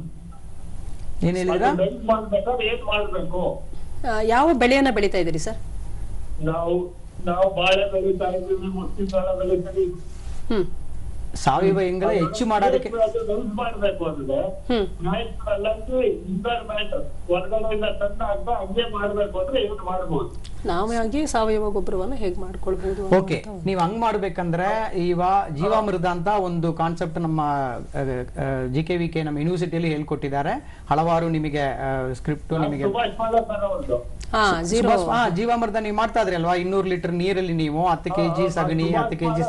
ಏನ್ ಹೇಳಿದ್ರ? ರೈಸ್ ಮಾಡ್ಬೇಕಾದ್ರೆ ಏನ್ ಮಾಡ್ಬೇಕು? ಆ, ಯಾವ ಬೆಳೆಯನ್ನ ಬೆಳಿತಾ ಇದ್ದೀರಿ ಸರ್? ನಾವು ನಾವು ಬಾಳೆ ಬೆಳೀತಾ ಇದ್ದೀವಿ ಮುಸ್ಲಿಂ ಬಾಳೆ ಬೆಳೀತಾ ಇದ್ದೀವಿ. ಹ್ಮ್. ಸಾವಯವ ಇಂಗಾಲ ಹೆಚ್ಚು ಮಾಡೋದಕ್ಕೆ. ಮಾಡಬೇಕು ಅಂದ್ರೆ ನಾವಾಗಿ ಸಾವಯವ ಗೊಬ್ಬರವನ್ನ ಹೇಗ್ ಮಾಡ್ಕೊಳ್ಬಹುದು ಓಕೆ ನೀವು ಹಂಗ್ ಮಾಡ್ಬೇಕಂದ್ರೆ ಇವ ಜೀವಾಮೃತ ಅಂತ ಒಂದು ಕಾನ್ಸೆಪ್ಟ್ ನಮ್ಮ ಜಿ ಕೆ ವಿ ಕೆ ನಮ್ಮ ಯೂನಿವರ್ಸಿಟಿಯಲ್ಲಿ ಹೇಳ್ಕೊಟ್ಟಿದ್ದಾರೆ. ಹಲವಾರು ನಿಮಗೆ ಸ್ಕ್ರಿಪ್ಟ್ ನಿಮಗೆ ಜೀವಾಮೃತ ನೀವು ಮಾಡ್ತಾ ಇದ್ರಿ ಅಲ್ವಾ? ಇನ್ನೂರು ಲೀಟರ್ ನೀರಲ್ಲಿ ನೀವು ಹತ್ತು ಕೆಜಿ ಸಗಣಿ ಹತ್ತು ಕೆಜಿ.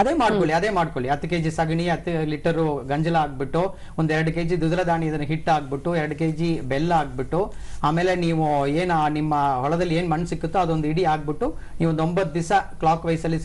ಅದೇ ಮಾಡ್ಕೊಳ್ಳಿ ಅದೇ ಮಾಡ್ಕೊಳ್ಳಿ. ಹತ್ತು ಕೆಜಿ ಸಗಣಿ ಹತ್ತು ಲೀಟರ್ ಗಂಜಲ ಹಾಕ್ಬಿಟ್ಟು ಒಂದ್ ಎರಡು ಕೆಜಿ ದುದಲ ದಾಣಿ ಇದನ್ನ ಹಿಟ್ಟು ಹಾಕ್ಬಿಟ್ಟು ಎರಡು ಕೆಜಿ ಬೆಲ್ಲ ಹಾಕ್ಬಿಟ್ಟು ಆಮೇಲೆ ನೀವು ಏನ ನಿಮ್ಮ ಹೊಲದಲ್ಲಿ ಏನ್ ಮಣ್ಣು ಸಿಕ್ಕುತ್ತೋ ಅದೊಂದು ಇಡೀ ಹಾಕ್ಬಿಟ್ಟು ನೀವು ಒಂದು ಒಂಬತ್ತು ದಿವಸ ಕ್ಲಾಕ್ ವೈಸ್ ಅಲ್ಲಿ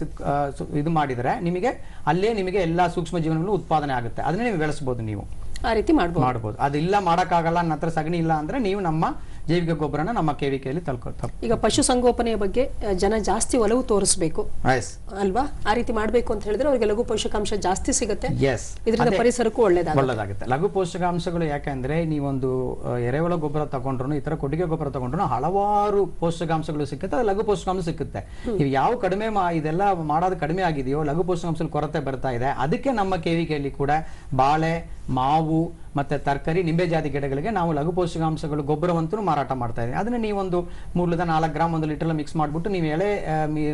ಇದು ಮಾಡಿದ್ರೆ ನಿಮಗೆ ಅಲ್ಲೇ ನಿಮಗೆ ಎಲ್ಲಾ ಸೂಕ್ಷ್ಮ ಜೀವನಗಳು ಉತ್ಪಾದನೆ ಆಗುತ್ತೆ. ಅದನ್ನೇ ನೀವು ಬೆಳೆಸಬಹುದು ನೀವು. ಆ ರೀತಿ ಮಾಡ್ಬೋದು. ಮಾಡ್ಬೋದು. ಅದಿಲ್ಲ ಮಾಡಕ್ಕಾಗಲ್ಲ ನನ್ನ ಹತ್ರ ಸಗಣಿ ಇಲ್ಲ ಅಂದ್ರೆ ನೀವು ನಮ್ಮ ಜೈವಿಕ ಗೊಬ್ಬರನ ನಮ್ಮ ಕೆವಿಕೆಯಲ್ಲಿ ತಲ್ಕೊಳ್ತಾರೆ ಈಗ ಪಶು ಸಂಗೋಪನೆಯ ಬಗ್ಗೆ ಜನ ಜಾಸ್ತಿ ಒಲವು ತೋರಿಸಬೇಕು. ಎಸ್ ಅಲ್ವಾ? ಆ ರೀತಿ ಮಾಡಬೇಕು ಅಂತ ಹೇಳಿದ್ರೆ ಅವರಿಗೆ ಲಘು ಪೋಷಕಾಂಶ ಜಾಸ್ತಿ ಸಿಗುತ್ತೆ. ಎಸ್ ಇದರಿಂದ ಪರಿಸರಕ್ಕೂ ಒಳ್ಳೇದಾಗುತ್ತೆ. ಒಳ್ಳೆದಾಗುತ್ತೆ. ಲಘು ಪೋಷಕಾಂಶಗಳು ಯಾಕಂದ್ರೆ ನೀವೊಂದು ಎರೆಹುಳ ಗೊಬ್ಬರ ತಗೊಂಡ್ರು ಇತರ ತರ ಕೊಟ್ಟಿಗೆ ಗೊಬ್ಬರ ತಗೊಂಡ್ರು ಹಲವಾರು ಪೋಷಕಾಂಶಗಳು ಸಿಕ್ಕುತ್ತೆ. ಅದು ಲಘು ಪೋಷಕಾಂಶ ಸಿಕ್ಕುತ್ತೆ. ನೀವು ಯಾವ ಕಡಿಮೆ ಇದೆಲ್ಲ ಮಾಡೋದು ಕಡಿಮೆ ಆಗಿದೆಯೋ ಲಘು ಪೋಷಕಾಂಶದ ಕೊರತೆ ಬರ್ತಾ ಇದೆ. ಅದಕ್ಕೆ ನಮ್ಮ ಕೆವಿಕೆಯಲ್ಲಿ ಕೂಡ ಬಾಳೆ ಮಾವು ಮತ್ತೆ ತರಕಾರಿ ನಿಂಬೆ ಜಾತಿ ಗಿಡಗಳಿಗೆ ನಾವು ಲಘು ಪೋಷಕಾಂಶಗಳು ಗೊಬ್ಬರವಂತೂ ಮಾರಾಟ ಮಾಡ್ತಾ ಇದ್ದೀವಿ. ಅದನ್ನ ನೀವೊಂದು ಮೂಲದ ನಾಲ್ಕು ಗ್ರಾಮ್ ಒಂದು ಲೀಟರ್ ಮಿಕ್ಸ್ ಮಾಡ್ಬಿಟ್ಟು ನೀವು ಎಳೆ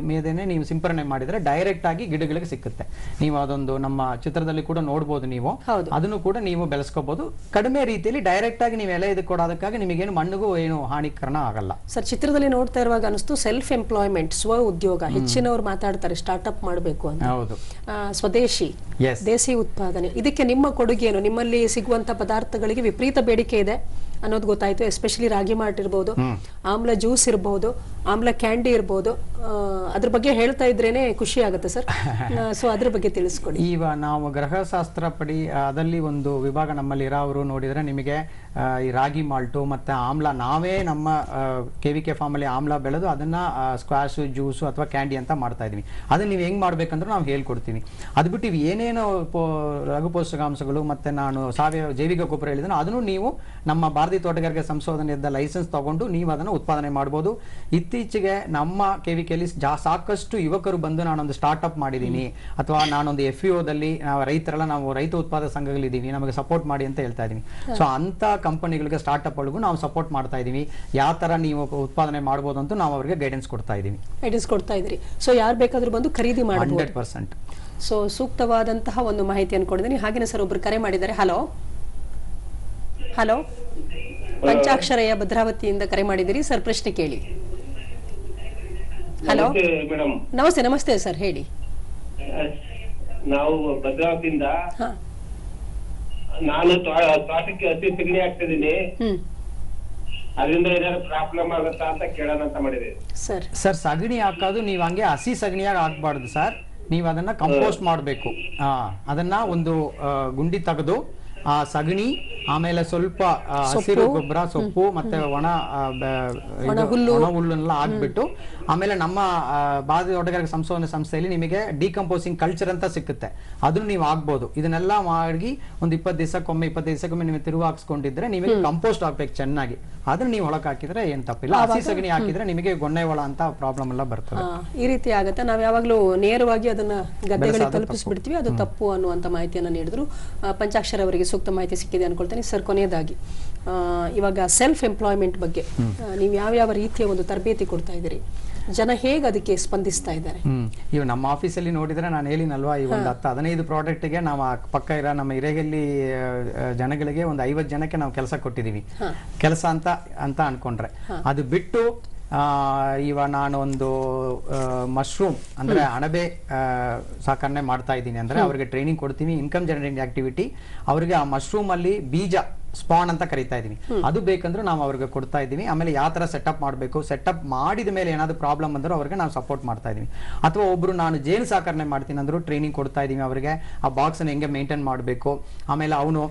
ಮೇದೇನೆ ನೀವು ಸಿಂಪರಣೆ ಮಾಡಿದ್ರೆ ಡೈರೆಕ್ಟ್ ಆಗಿ ಗಿಡಗಳಿಗೆ ಸಿಕ್ಕುತ್ತೆ. ನೀವು ಅದೊಂದು ನಮ್ಮ ಚಿತ್ರದಲ್ಲಿ ಕೂಡ ನೋಡ್ಬೋದು ನೀವು. ಅದನ್ನು ಕೂಡ ನೀವು ಬೆಳೆಸ್ಕೋಬಹುದು ಕಡಿಮೆ ರೀತಿಯಲ್ಲಿ ಡೈರೆಕ್ಟ್ ಆಗಿ ನೀವು ಎಲೆ ಇದಕ್ಕೆ ಕೊಡೋದಕ್ಕಾಗಿ ನಿಮಗೇನು ಮಣ್ಣಿಗೂ ಏನು ಹಾನಿಕರಣ ಆಗಲ್ಲ. ಸರ್ ಚಿತ್ರದಲ್ಲಿ ನೋಡ್ತಾ ಇರುವಾಗ ಅನಿಸ್ತು ಸೆಲ್ಫ್ ಎಂಪ್ಲಾಯ್ಮೆಂಟ್ ಸ್ವ ಉದ್ಯೋಗ. ಹೆಚ್ಚಿನವರು ಮಾತಾಡ್ತಾರೆ ಸ್ಟಾರ್ಟ್ಅಪ್ ಮಾಡಬೇಕು ಅಂತ. ಹೌದು. ಸ್ವದೇಶಿ ದೇಸಿ ಉತ್ಪಾದನೆ. ಇದಕ್ಕೆ ನಿಮ್ಮ ಕೊಡುಗೆ ಏನು ನಿಮ್ಮಲ್ಲಿ ಸಿಗುವಂತ ಪದಾರ್ಥಗಳಿಗೆ ವಿಪರೀತ ಬೇಡಿಕೆ ಇದೆ ಅನ್ನೋದು ಗೊತ್ತಾಯ್ತು ಎಸ್ಪೆಷಲಿ ರಾಗಿ ಮಾರ್ಟ್ ಇರಬಹುದು ಆಮ್ಲ ಜ್ಯೂಸ್ ಇರಬಹುದು ಆಮ್ಲ ಕ್ಯಾಂಡಿ ಇರ್ಬೋದು. ಅದ್ರ ಬಗ್ಗೆ ಹೇಳ್ತಾ ಇದ್ರೇನೆ ಖುಷಿ ಆಗುತ್ತೆ ಸರ್. ಸೊ ಅದ್ರ ಬಗ್ಗೆ ತಿಳಿಸ್ಕೊಡಿ. ಈಗ ನಾವು ಗ್ರಹಶಾಸ್ತ್ರ ಪಡಿ ಅದರಲ್ಲಿ ಅದಲ್ಲಿ ಒಂದು ವಿಭಾಗ ನಮ್ಮಲ್ಲಿ ಅವರು ನೋಡಿದ್ರೆ ನಿಮಗೆ ಈ ರಾಗಿ ಮಾಲ್ಟು ಮತ್ತೆ ಆಮ್ಲ ನಾವೇ ನಮ್ಮ ಕೆ ವಿ ಕೆ ಫಾರ್ಮಲ್ಲಿ ಆಮ್ಲ ಬೆಳೆದು ಅದನ್ನ ಸ್ಕ್ವಾಶು ಜ್ಯೂಸು ಅಥವಾ ಕ್ಯಾಂಡಿ ಅಂತ ಮಾಡ್ತಾ ಇದೀವಿ ಅದನ್ನ ನೀವು ಹೆಂಗೆ ಮಾಡಬೇಕಂದ್ರೂ ನಾವು ಹೇಳ್ಕೊಡ್ತೀವಿ ಅದು ಬಿಟ್ಟು ಇವು ಏನೇನು ಪೋ- ಲಘು ಪೋಷಕಾಂಶಗಳು ಮತ್ತೆ ನಾನು ಸಾವಯವ ಜೈವಿಕ ಗೊಬ್ಬರ ಹೇಳಿದ್ರೆ ಅದನ್ನು ನೀವು ನಮ್ಮ ಭಾರತೀಯ ತೋಟಗಾರಿಕೆ ಸಂಶೋಧನೆಯಿಂದ ಲೈಸೆನ್ಸ್ ತಗೊಂಡು ನೀವು ಅದನ್ನು ಉತ್ಪಾದನೆ ಮಾಡ್ಬೋದು. ಇತ್ತೀಚೆಗೆ ನಮ್ಮ ಕೆ ವಿ ಕೆಲಿ ಜಾ ಸಾಕಷ್ಟು ಯುವಕರು ಬಂದು ನಾನೊಂದು ಸ್ಟಾರ್ಟ್ಅಪ್ ಮಾಡಿದ್ದೀನಿ. ಅಥವಾ ನಾನೊಂದು ಎಫ್ ದಲ್ಲಿ ನಾವು ರೈತರೆಲ್ಲ ನಾವು ರೈತ ಉತ್ಪಾದಕ ಸಂಘಗಳಿದ್ದೀವಿ. ನಮಗೆ ಸಪೋರ್ಟ್ ಮಾಡಿ ಅಂತ ಹೇಳ್ತಾ ಇದ್ದೀನಿ. ಸೊ ಅಂತ ಕಂಪನಿಗಳಿಗೆ ಸ್ಟಾರ್ಟ್ಅಪ್ಗಳಿಗೂ ನಾವು ಸಪೋರ್ಟ್ ಮಾಡ್ತಾ ಇದ್ದೀವಿ. ಯಾವ ತರ ನೀವು ಉತ್ಪಾದನೆ ಮಾಡ್ಬೋದು ಅಂತ ನಾವು ಅವರಿಗೆ ಗೈಡೆನ್ಸ್ ಕೊಡ್ತಾ ಇದ್ದೀವಿ. ಗೈಡೆನ್ಸ್ ಕೊಡ್ತಾ ಇದ್ರಿ ಸೊ ಯಾರು ಬೇಕಾದ್ರೂ ಬಂದು ಖರೀದಿ ಮಾಡಿ ಹಂಡ್ರೆಡ್ ಪರ್ಸೆಂಟ್. ಸೊ ಸೂಕ್ತವಾದಂತಹ ಒಂದು ಮಾಹಿತಿಯನ್ನು ಕೊಡಿದ್ದೀನಿ ಹಾಗೇನೆ ಸರ್ ಒಬ್ರು ಕರೆ ಮಾಡಿದ್ದಾರೆ. ಹಲೋ ಹಲೋ ಪಂಚಾಕ್ಷರಯ ಭದ್ರಾವತಿಯಿಂದ ಕರೆ ಮಾಡಿದಿರಿ ಸರ್ ಪ್ರಶ್ನೆ ಕೇಳಿ. ಹಲೋ? ಮೇಡಮ್. ನಮಸ್ತೆ ನಮಸ್ತೆ ಸರ್ ಹೇಳಿ. ನಾವು ಭದ್ರಾವತಿಯಿಂದ ನಾನು ಟ್ರಾಫಿಕ್ ಅತಿ ಹಸಿ ಸಗಣಿ ಹಾಕ್ತಿದ್ದೀನಿ. ಅದರಿಂದ ಏನಾದ್ರು ಪ್ರಾಬ್ಲಮ್ ಆಗುತ್ತಾ ಅಂತ ಕೇಳೋಣ ಅಂತ ಮಾಡಿದೆ. ಸರ್. ಸರ್ ಸಗಣಿ ಹಾಕೋದು ನೀವು ಹಂಗೆ ಹಸಿ ಸಗಣಿಯಾಗಿ ಹಾಕ್ಬಾರ್ದು ಸರ್. ನೀವು ಅದನ್ನ ಕಂಪೋಸ್ಟ್ ಮಾಡಬೇಕು. ಅದನ್ನ ಒಂದು ಗುಂಡಿ ತೆಗೆದು ಆ ಸಗಣಿ ಆಮೇಲೆ ಸ್ವಲ್ಪ ಹಸಿರು ಗೊಬ್ಬರ ಸೊಪ್ಪು ಮತ್ತೆ ಒಣ ಒಣ ಹುಲ್ಲನ್ನೆಲ್ಲ ಹಾಕ್ಬಿಟ್ಟು ಆಮೇಲೆ ನಮ್ಮ ಬಾದಿ ತೋಟಗಾರಿಕೆ ಸಂಶೋಧನೆ ಸಂಸ್ಥೆಯಲ್ಲಿ ನಿಮಗೆ ಡಿಕಂಪೋಸಿಂಗ್ ಕಲ್ಚರ್ ಅಂತ ಸಿಕ್ಕುತ್ತೆ. ಅದನ್ನು ನೀವು ಆಗ್ಬೋದು ಇದನ್ನೆಲ್ಲ ಮಾಡಿ ಒಂದು ಇಪ್ಪತ್ತು ದಿವಸಕ್ಕೊಮ್ಮೆ ಇಪ್ಪತ್ತು ದಿವಸಕ್ಕೊಮ್ಮೆ ನಿಮಗೆ ತಿರುವು ಹಾಕ್ಸ್ಕೊಂಡಿದ್ರೆ ನಿಮಗೆ ಕಂಪೋಸ್ಟ್ ಹಾಕ್ಬೇಕು ಚೆನ್ನಾಗಿ. ಅದನ್ನ ನೀವು ಒಳಗೆ ಹಾಕಿದ್ರೆ ಏನ್ ತಪ್ಪಿಲ್ಲ. ಹಸಿ ಸಗಣಿ ಹಾಕಿದ್ರೆ ನಿಮಗೆ ಗೊನ್ನೆ ಒಳ ಅಂತ ಪ್ರಾಬ್ಲಮ್ ಎಲ್ಲ ಬರ್ತದೆ. ಈ ರೀತಿ ಆಗುತ್ತೆ. ನಾವ್ ಯಾವಾಗ್ಲೂ ನೇರವಾಗಿ ಅದನ್ನ ಗದ್ದೆಗಳಿಗೆ ತಲುಪಿಸ್ಬಿಡ್ತೀವಿ. ಅದು ತಪ್ಪು ಅನ್ನುವಂತ ಮಾಹಿತಿಯನ್ನ ನೀಡಿದ್ರು. ಪಂಚಾಕ್ಷರ ಅವರಿಗೆ ಸೂಕ್ತ ಮಾಹಿತಿ ಸಿಕ್ಕಿದೆ ಅನ್ಕೊಳ್ತೇನೆ. ಸರ್ ಕೊನೆಯದಾಗಿ. ಇವಾಗ ಸೆಲ್ಫ್ ಎಂಪ್ಲಾಯ್ಮೆಂಟ್ ಬಗ್ಗೆ ನೀವು ಯಾವ ಯಾವ ರೀತಿಯ ಒಂದು ತರಬೇತಿ ಕೊಡ್ತಾ ಇದ್ದೀರಿ? ಜನ ಹೇಗೆ ಅದಕ್ಕೆ ಸ್ಪಂದಿಸ್ತಾ ಇದ್ದಾರೆ? ಇವ್ ನಮ್ಮ ಆಫೀಸಲ್ಲಿ ನೋಡಿದ್ರೆ ನಾನು ಹೇಳಿನಲ್ವಾ ಈ ಒಂದು ಹತ್ತು ಹದಿನೈದು ಪ್ರಾಡಕ್ಟ್ಗೆ ನಾವು ಪಕ್ಕ ಇರೋ ನಮ್ಮ ಹಿರೇಗಲ್ಲಿ ಜನಗಳಿಗೆ ಒಂದು ಐವತ್ತು ಜನಕ್ಕೆ ನಾವು ಕೆಲಸ ಕೊಟ್ಟಿದ್ದೀವಿ. ಕೆಲಸ ಅಂತ ಅಂತ ಅನ್ಕೊಂಡ್ರೆ. ಅದು ಬಿಟ್ಟು ಇವ ನಾನು ಒಂದು ಮಶ್ರೂಮ್ ಅಂದ್ರೆ ಅಣಬೆ ಸಾಕಣೆ ಮಾಡ್ತಾ ಇದ್ದೀನಿ ಅಂದ್ರೆ ಅವ್ರಿಗೆ ಟ್ರೈನಿಂಗ್ ಕೊಡ್ತೀನಿ ಇನ್ಕಮ್ ಜನರೇಟಿಂಗ್ ಆಕ್ಟಿವಿಟಿ ಅವ್ರಿಗೆ ಆ ಮಶ್ರೂಮ್ ಅಲ್ಲಿ ಬೀಜ ಸ್ಪಾನ್ ಅಂತ ಕರಿತಾ ಇದ್ದೀನಿ. ಅದು ಬೇಕಂದ್ರೆ ನಾವು ಅವ್ರಿಗೆ ಕೊಡ್ತಾ ಇದೀವಿ ಆಮೇಲೆ ಯಾವ ತರ ಸೆಟಪ್ ಮಾಡಬೇಕು ಸೆಟಪ್ ಮಾಡಿದ ಮೇಲೆ ಏನಾದರೂ ಪ್ರಾಬ್ಲಮ್ ಅಂದ್ರೆ ಅವ್ರಿಗೆ ನಾವು ಸಪೋರ್ಟ್ ಮಾಡ್ತಾ ಇದೀವಿ ಅಥವಾ ಒಬ್ರು ನಾನು ಜೇನು ಸಾಕಣೆ ಮಾಡ್ತೀನಿ ಅಂದ್ರು ಟ್ರೈನಿಂಗ್ ಕೊಡ್ತಾ ಇದೀನಿ ಅವರಿಗೆ. ಆ ಬಾಕ್ಸ್ ಅನ್ನು ಹೆಂಗೆ ಮೇಂಟೈನ್ ಮಾಡಬೇಕು? ಆಮೇಲೆ ಅವನು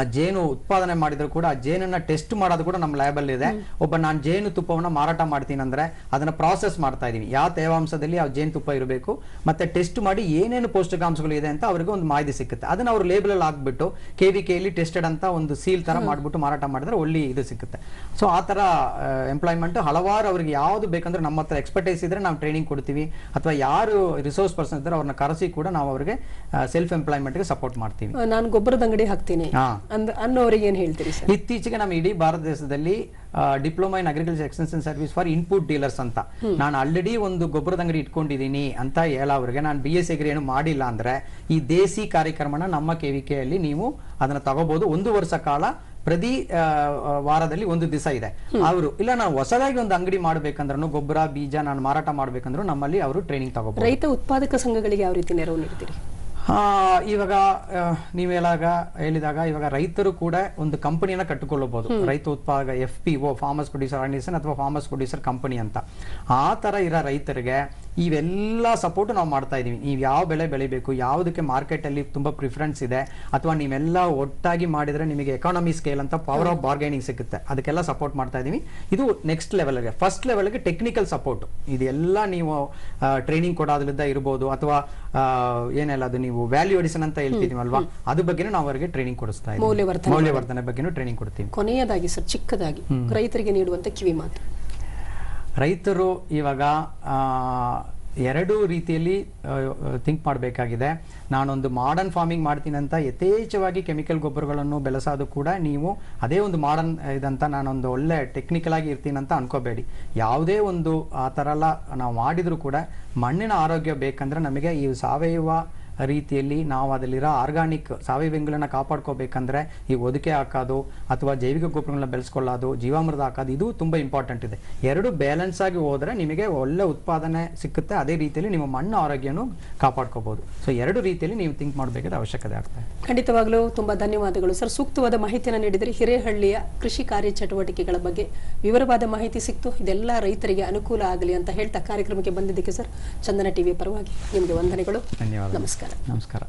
ಆ ಜೇನು ಉತ್ಪಾದನೆ ಮಾಡಿದ್ರು ಕೂಡ ಆ ಜೇನನ್ನ ಟೆಸ್ಟ್ ಮಾಡೋದು ಕೂಡ ನಮ್ಮ ಲ್ಯಾಬಲ್ಲಿ ಇದೆ. ಒಬ್ಬ ನಾನು ಜೇನು ತುಪ್ಪವನ್ನ ಮಾರಾಟ ಮಾಡ್ತೀನಿ ಅಂದ್ರೆ ಅದನ್ನ ಪ್ರಾಸೆಸ್ ಮಾಡ್ತಾ ಇದೀನಿ. ಯಾವ ತೇವಾಂಶದಲ್ಲಿ ಆ ಜೇನು ತುಪ್ಪ ಇರಬೇಕು ಮತ್ತೆ ಟೆಸ್ಟ್ ಮಾಡಿ ಏನೇನು ಪೌಷ್ಟಿಕಾಂಶಗಳು ಇದೆ ಅಂತ ಅವರಿಗೆ ಒಂದು ಮಾಹಿತಿ ಸಿಕ್ಕುತ್ತೆ. ಅದನ್ನ ಅವ್ರು ಲೇಬಲ್ ಅಲ್ಲಿ ಹಾಕ್ಬಿಟ್ಟು ಕೆ ವಿ ಕೆಯಲ್ಲಿ ಟೆಸ್ಟೆಡ್ ಅಂತ ಒಂದು ಸೀಲ್ ತರ ಮಾಡ್ಬಿಟ್ಟು ಮಾರಾಟ ಮಾಡಿದ್ರೆ ಒಳ್ಳೆ ಇದು ಸಿಕ್ಕುತ್ತೆ. ಸೊ ಆ ತರ ಎಂಪ್ಲಾಯ್ಮೆಂಟ್ ಹಲವಾರು ಅವ್ರಿಗೆ ಯಾವ್ದು ಬೇಕಂದ್ರೆ ನಮ್ಮ ಹತ್ರ ಎಕ್ಸ್ಪರ್ಟೈಸ್ ಇದ್ರೆ ನಾವು ಟ್ರೈನಿಂಗ್ ಕೊಡ್ತೀವಿ. ಅಥವಾ ಯಾರು ರಿಸೋರ್ಸ್ ಪರ್ಸನ್ ಇದ್ದಾರೆ ಅವ್ರನ್ನ ಕರೆಸಿ ಕೂಡ ನಾವು ಅವರಿಗೆ ಸೆಲ್ಫ್ ಎಂಪ್ಲಾಯ್ಮೆಂಟ್ಗೆ ಸಪೋರ್ಟ್ ಮಾಡ್ತೀವಿ. ನಾನು ಗೊಬ್ಬರದ ಅಂಗಡಿ ಹಾಕ್ತೀನಿ. ಹಾ. ಅಂದ್ ಅನ್ನೋರಿಗೆ ಏನ್ ಹೇಳ್ತೀರಿ ಸರ್? ಇತ್ತೀಚೆಗೆ ನಮ್ಮ ಇಡೀ ಭಾರತ ದೇಶದಲ್ಲಿ diploma in agriculture extension service for input dealers ಅಂತ. ನಾನು ಆಲ್ರೆಡಿ ಒಂದು ಗೊಬ್ಬರದ ಅಂಗಡಿ ಇಟ್ಕೊಂಡಿದ್ದೀನಿ ಅಂತ ಹೇಳ ಅವ್ರಿಗೆ ನಾನು ಬಿ ಎಸ್ ಏನು ಮಾಡಿಲ್ಲ ಅಂದ್ರೆ ಈ ದೇಸಿ ಕಾರ್ಯಕ್ರಮನ ನಮ್ಮ ಕೆವಿಕೆಯಲ್ಲಿ ನೀವು ಅದನ್ನ ತಗೋಬಹುದು ಒಂದು ವರ್ಷ ಕಾಲ ಪ್ರತಿ ವಾರದಲ್ಲಿ ಒಂದು ದಿವಸ ಇದೆ. ಅವರು ಇಲ್ಲ ನಾನು ಹೊಸದಾಗಿ ಒಂದು ಅಂಗಡಿ ಮಾಡ್ಬೇಕಂದ್ರೂ ಗೊಬ್ಬರ ಬೀಜ ನಾನು ಮಾರಾಟ ಮಾಡ್ಬೇಕಂದ್ರೂ ನಮ್ಮಲ್ಲಿ ಅವರು ಟ್ರೈನಿಂಗ್ ತಗೋಬಹುದು ರೈತ ಉತ್ಪಾದಕ ಸಂಘಗಳಿಗೆ ಯಾವ ರೀತಿ ನೆರವು ನೀಡ್ತೀರಿ? ಇವಾಗ ನೀವು ಹೇಳಾಗ ಹೇಳಿದಾಗ ಇವಾಗ ರೈತರು ಕೂಡ ಒಂದು ಕಂಪನಿಯನ್ನ ಕಟ್ಟಿಕೊಳ್ಳಬಹುದು. ರೈತ ಉತ್ಪಾದಕ F P O farmers producer organisation ಅಥವಾ ಫಾರ್ಮರ್ಸ್ ಪ್ರೊಡ್ಯೂಸರ್ ಕಂಪನಿ ಅಂತ. ಆ ತರ ಇರೋ ರೈತರಿಗೆ ಇವೆಲ್ಲ ಸಪೋರ್ಟ್ ನಾವು ಮಾಡ್ತಾ ಇದೀವಿ. ನೀವು ಯಾವ ಬೆಳೆ ಬೆಳಿಬೇಕು ಯಾವುದಕ್ಕೆ ಮಾರ್ಕೆಟ್ ಅಲ್ಲಿ ತುಂಬಾ ಪ್ರಿಫರೆನ್ಸ್ ಇದೆ ಅಥವಾ ನೀವೆಲ್ಲ ಒಟ್ಟಾಗಿ ಮಾಡಿದ್ರೆ ನಿಮಗೆ ಎಕಾನಮಿ ಸ್ಕೇಲ್ ಅಂತ ಪವರ್ ಆಫ್ ಬಾರ್ಗೈನಿಂಗ್ ಸಿಗುತ್ತೆ. ಅದಕ್ಕೆಲ್ಲ ಸಪೋರ್ಟ್ ಮಾಡ್ತಾ ಇದೀವಿ. ಇದು ನೆಕ್ಸ್ಟ್ ಲೆವೆಲ್ಗೆ ಫಸ್ಟ್ ಲೆವೆಲ್ಗೆ ಟೆಕ್ನಿಕಲ್ ಸಪೋರ್ಟ್ ಇದೆಲ್ಲ ನೀವು ಟ್ರೈನಿಂಗ್ ಕೊಡೋದ್ರಿಂದ ಇರ್ಬೋದು ಅಥವಾ ಏನೆಲ್ಲ ಅದು ನೀವು ವ್ಯಾಲ್ಯೂ ಅಡಿಷನ್ ಅಂತ ಹೇಳ್ತಿದೀವಲ್ವಾ ಅದ್ರ ಬಗ್ಗೆನೂ ನಾವು ಅವರಿಗೆ ಟ್ರೈನಿಂಗ್ ಕೊಡಿಸ್ತಾ ಇದ್ದೀವಿ. ಮೌಲ್ಯವರ್ಧನೆ ಬಗ್ಗೆ ಬಗ್ಗೆನೂ ಟ್ರೈನಿಂಗ್ ಕೊಡ್ತೀವಿ. ಕೊನೆಯದಾಗಿ ಸರ್ ಚಿಕ್ಕದಾಗಿ. ರೈತರಿಗೆ ನೀಡುವಂತ ಕಿವಿ ಮಾತು. ರೈತರು ಇವಾಗ ಎರಡು ರೀತಿಯಲ್ಲಿ ಥಿಂಕ್ ಮಾಡಬೇಕಾಗಿದೆ. ನಾನೊಂದು ಮಾಡರ್ನ್ ಫಾರ್ಮಿಂಗ್ ಮಾಡ್ತೀನಿ ಅಂತ ಯಥೇಚ್ಛವಾಗಿ ಕೆಮಿಕಲ್ ಗೊಬ್ಬರಗಳನ್ನು ಬೆಳೆಸೋದು ಕೂಡ ನೀವು ಅದೇ ಒಂದು ಮಾಡರ್ನ್ ಇದಂತ ನಾನೊಂದು ಒಳ್ಳೆ ಟೆಕ್ನಿಕಲ್ ಆಗಿ ಇರ್ತೀನಿ ಅಂತ ಅನ್ಕೋಬೇಡಿ. ಯಾವುದೇ ಒಂದು ಆ ಥರ ಎಲ್ಲ ನಾವು ಮಾಡಿದರೂ ಕೂಡ ಮಣ್ಣಿನ ಆರೋಗ್ಯ ಬೇಕಂದ್ರೆ ನಮಗೆ ಈ ಸಾವಯವ ರೀತಿಯಲ್ಲಿ ನಾವು ಅದರಲ್ಲಿರೋ ಆರ್ಗಾನಿಕ್ ಸಾವಯವ ಇಂಗುಲನ್ನ ಕಾಪಾಡ್ಕೋಬೇಕಂದ್ರೆ ಈ ಒದಕೆ ಹಾಕೋದು ಅಥವಾ ಜೈವಿಕ ಗೊಬ್ಬರಗಳನ್ನ ಬೆಳೆಸ್ಕೊಳ್ಳೋದು ಜೀವಾಮೃತ ಹಾಕೋದು ಇದು ತುಂಬ ಇಂಪಾರ್ಟೆಂಟ್ ಇದೆ. ಎರಡು ಬ್ಯಾಲೆನ್ಸ್ ಆಗಿ ಹೋದ್ರೆ ನಿಮಗೆ ಒಳ್ಳೆ ಉತ್ಪಾದನೆ ಸಿಕ್ಕುತ್ತೆ ಅದೇ ರೀತಿಯಲ್ಲಿ ನಿಮ್ಮ ಮಣ್ಣು ಆರೋಗ್ಯನೂ ಕಾಪಾಡ್ಕೋಬಹುದು ಸೊ ಎರಡು ರೀತಿಯಲ್ಲಿ ನೀವು ಥಿಂಕ್ ಮಾಡಬೇಕಾದ ಅವಶ್ಯಕತೆ ಆಗ್ತದೆ ಖಂಡಿತವಾಗ್ಲೂ ತುಂಬಾ ಧನ್ಯವಾದಗಳು. ಸರ್ ಸೂಕ್ತವಾದ ಮಾಹಿತಿಯನ್ನು ನೀಡಿದರೆ. ಹಿರೇಹಳ್ಳಿಯ ಕೃಷಿ ಕಾರ್ಯಚಟುವಟಿಕೆಗಳ ಬಗ್ಗೆ ವಿವರವಾದ ಮಾಹಿತಿ ಸಿಕ್ತು. ಇದೆಲ್ಲ ರೈತರಿಗೆ ಅನುಕೂಲ ಆಗಲಿ ಅಂತ ಹೇಳ್ತಾ ಕಾರ್ಯಕ್ರಮಕ್ಕೆ ಬಂದಿದ್ದಕ್ಕೆ ಸರ್ ಚಂದನ ಟಿವಿ ಪರವಾಗಿ ನಿಮಗೆ ವಂದನೆಗಳು. ಧನ್ಯವಾದ ನಮಸ್ಕಾರ. ನಮಸ್ಕಾರ.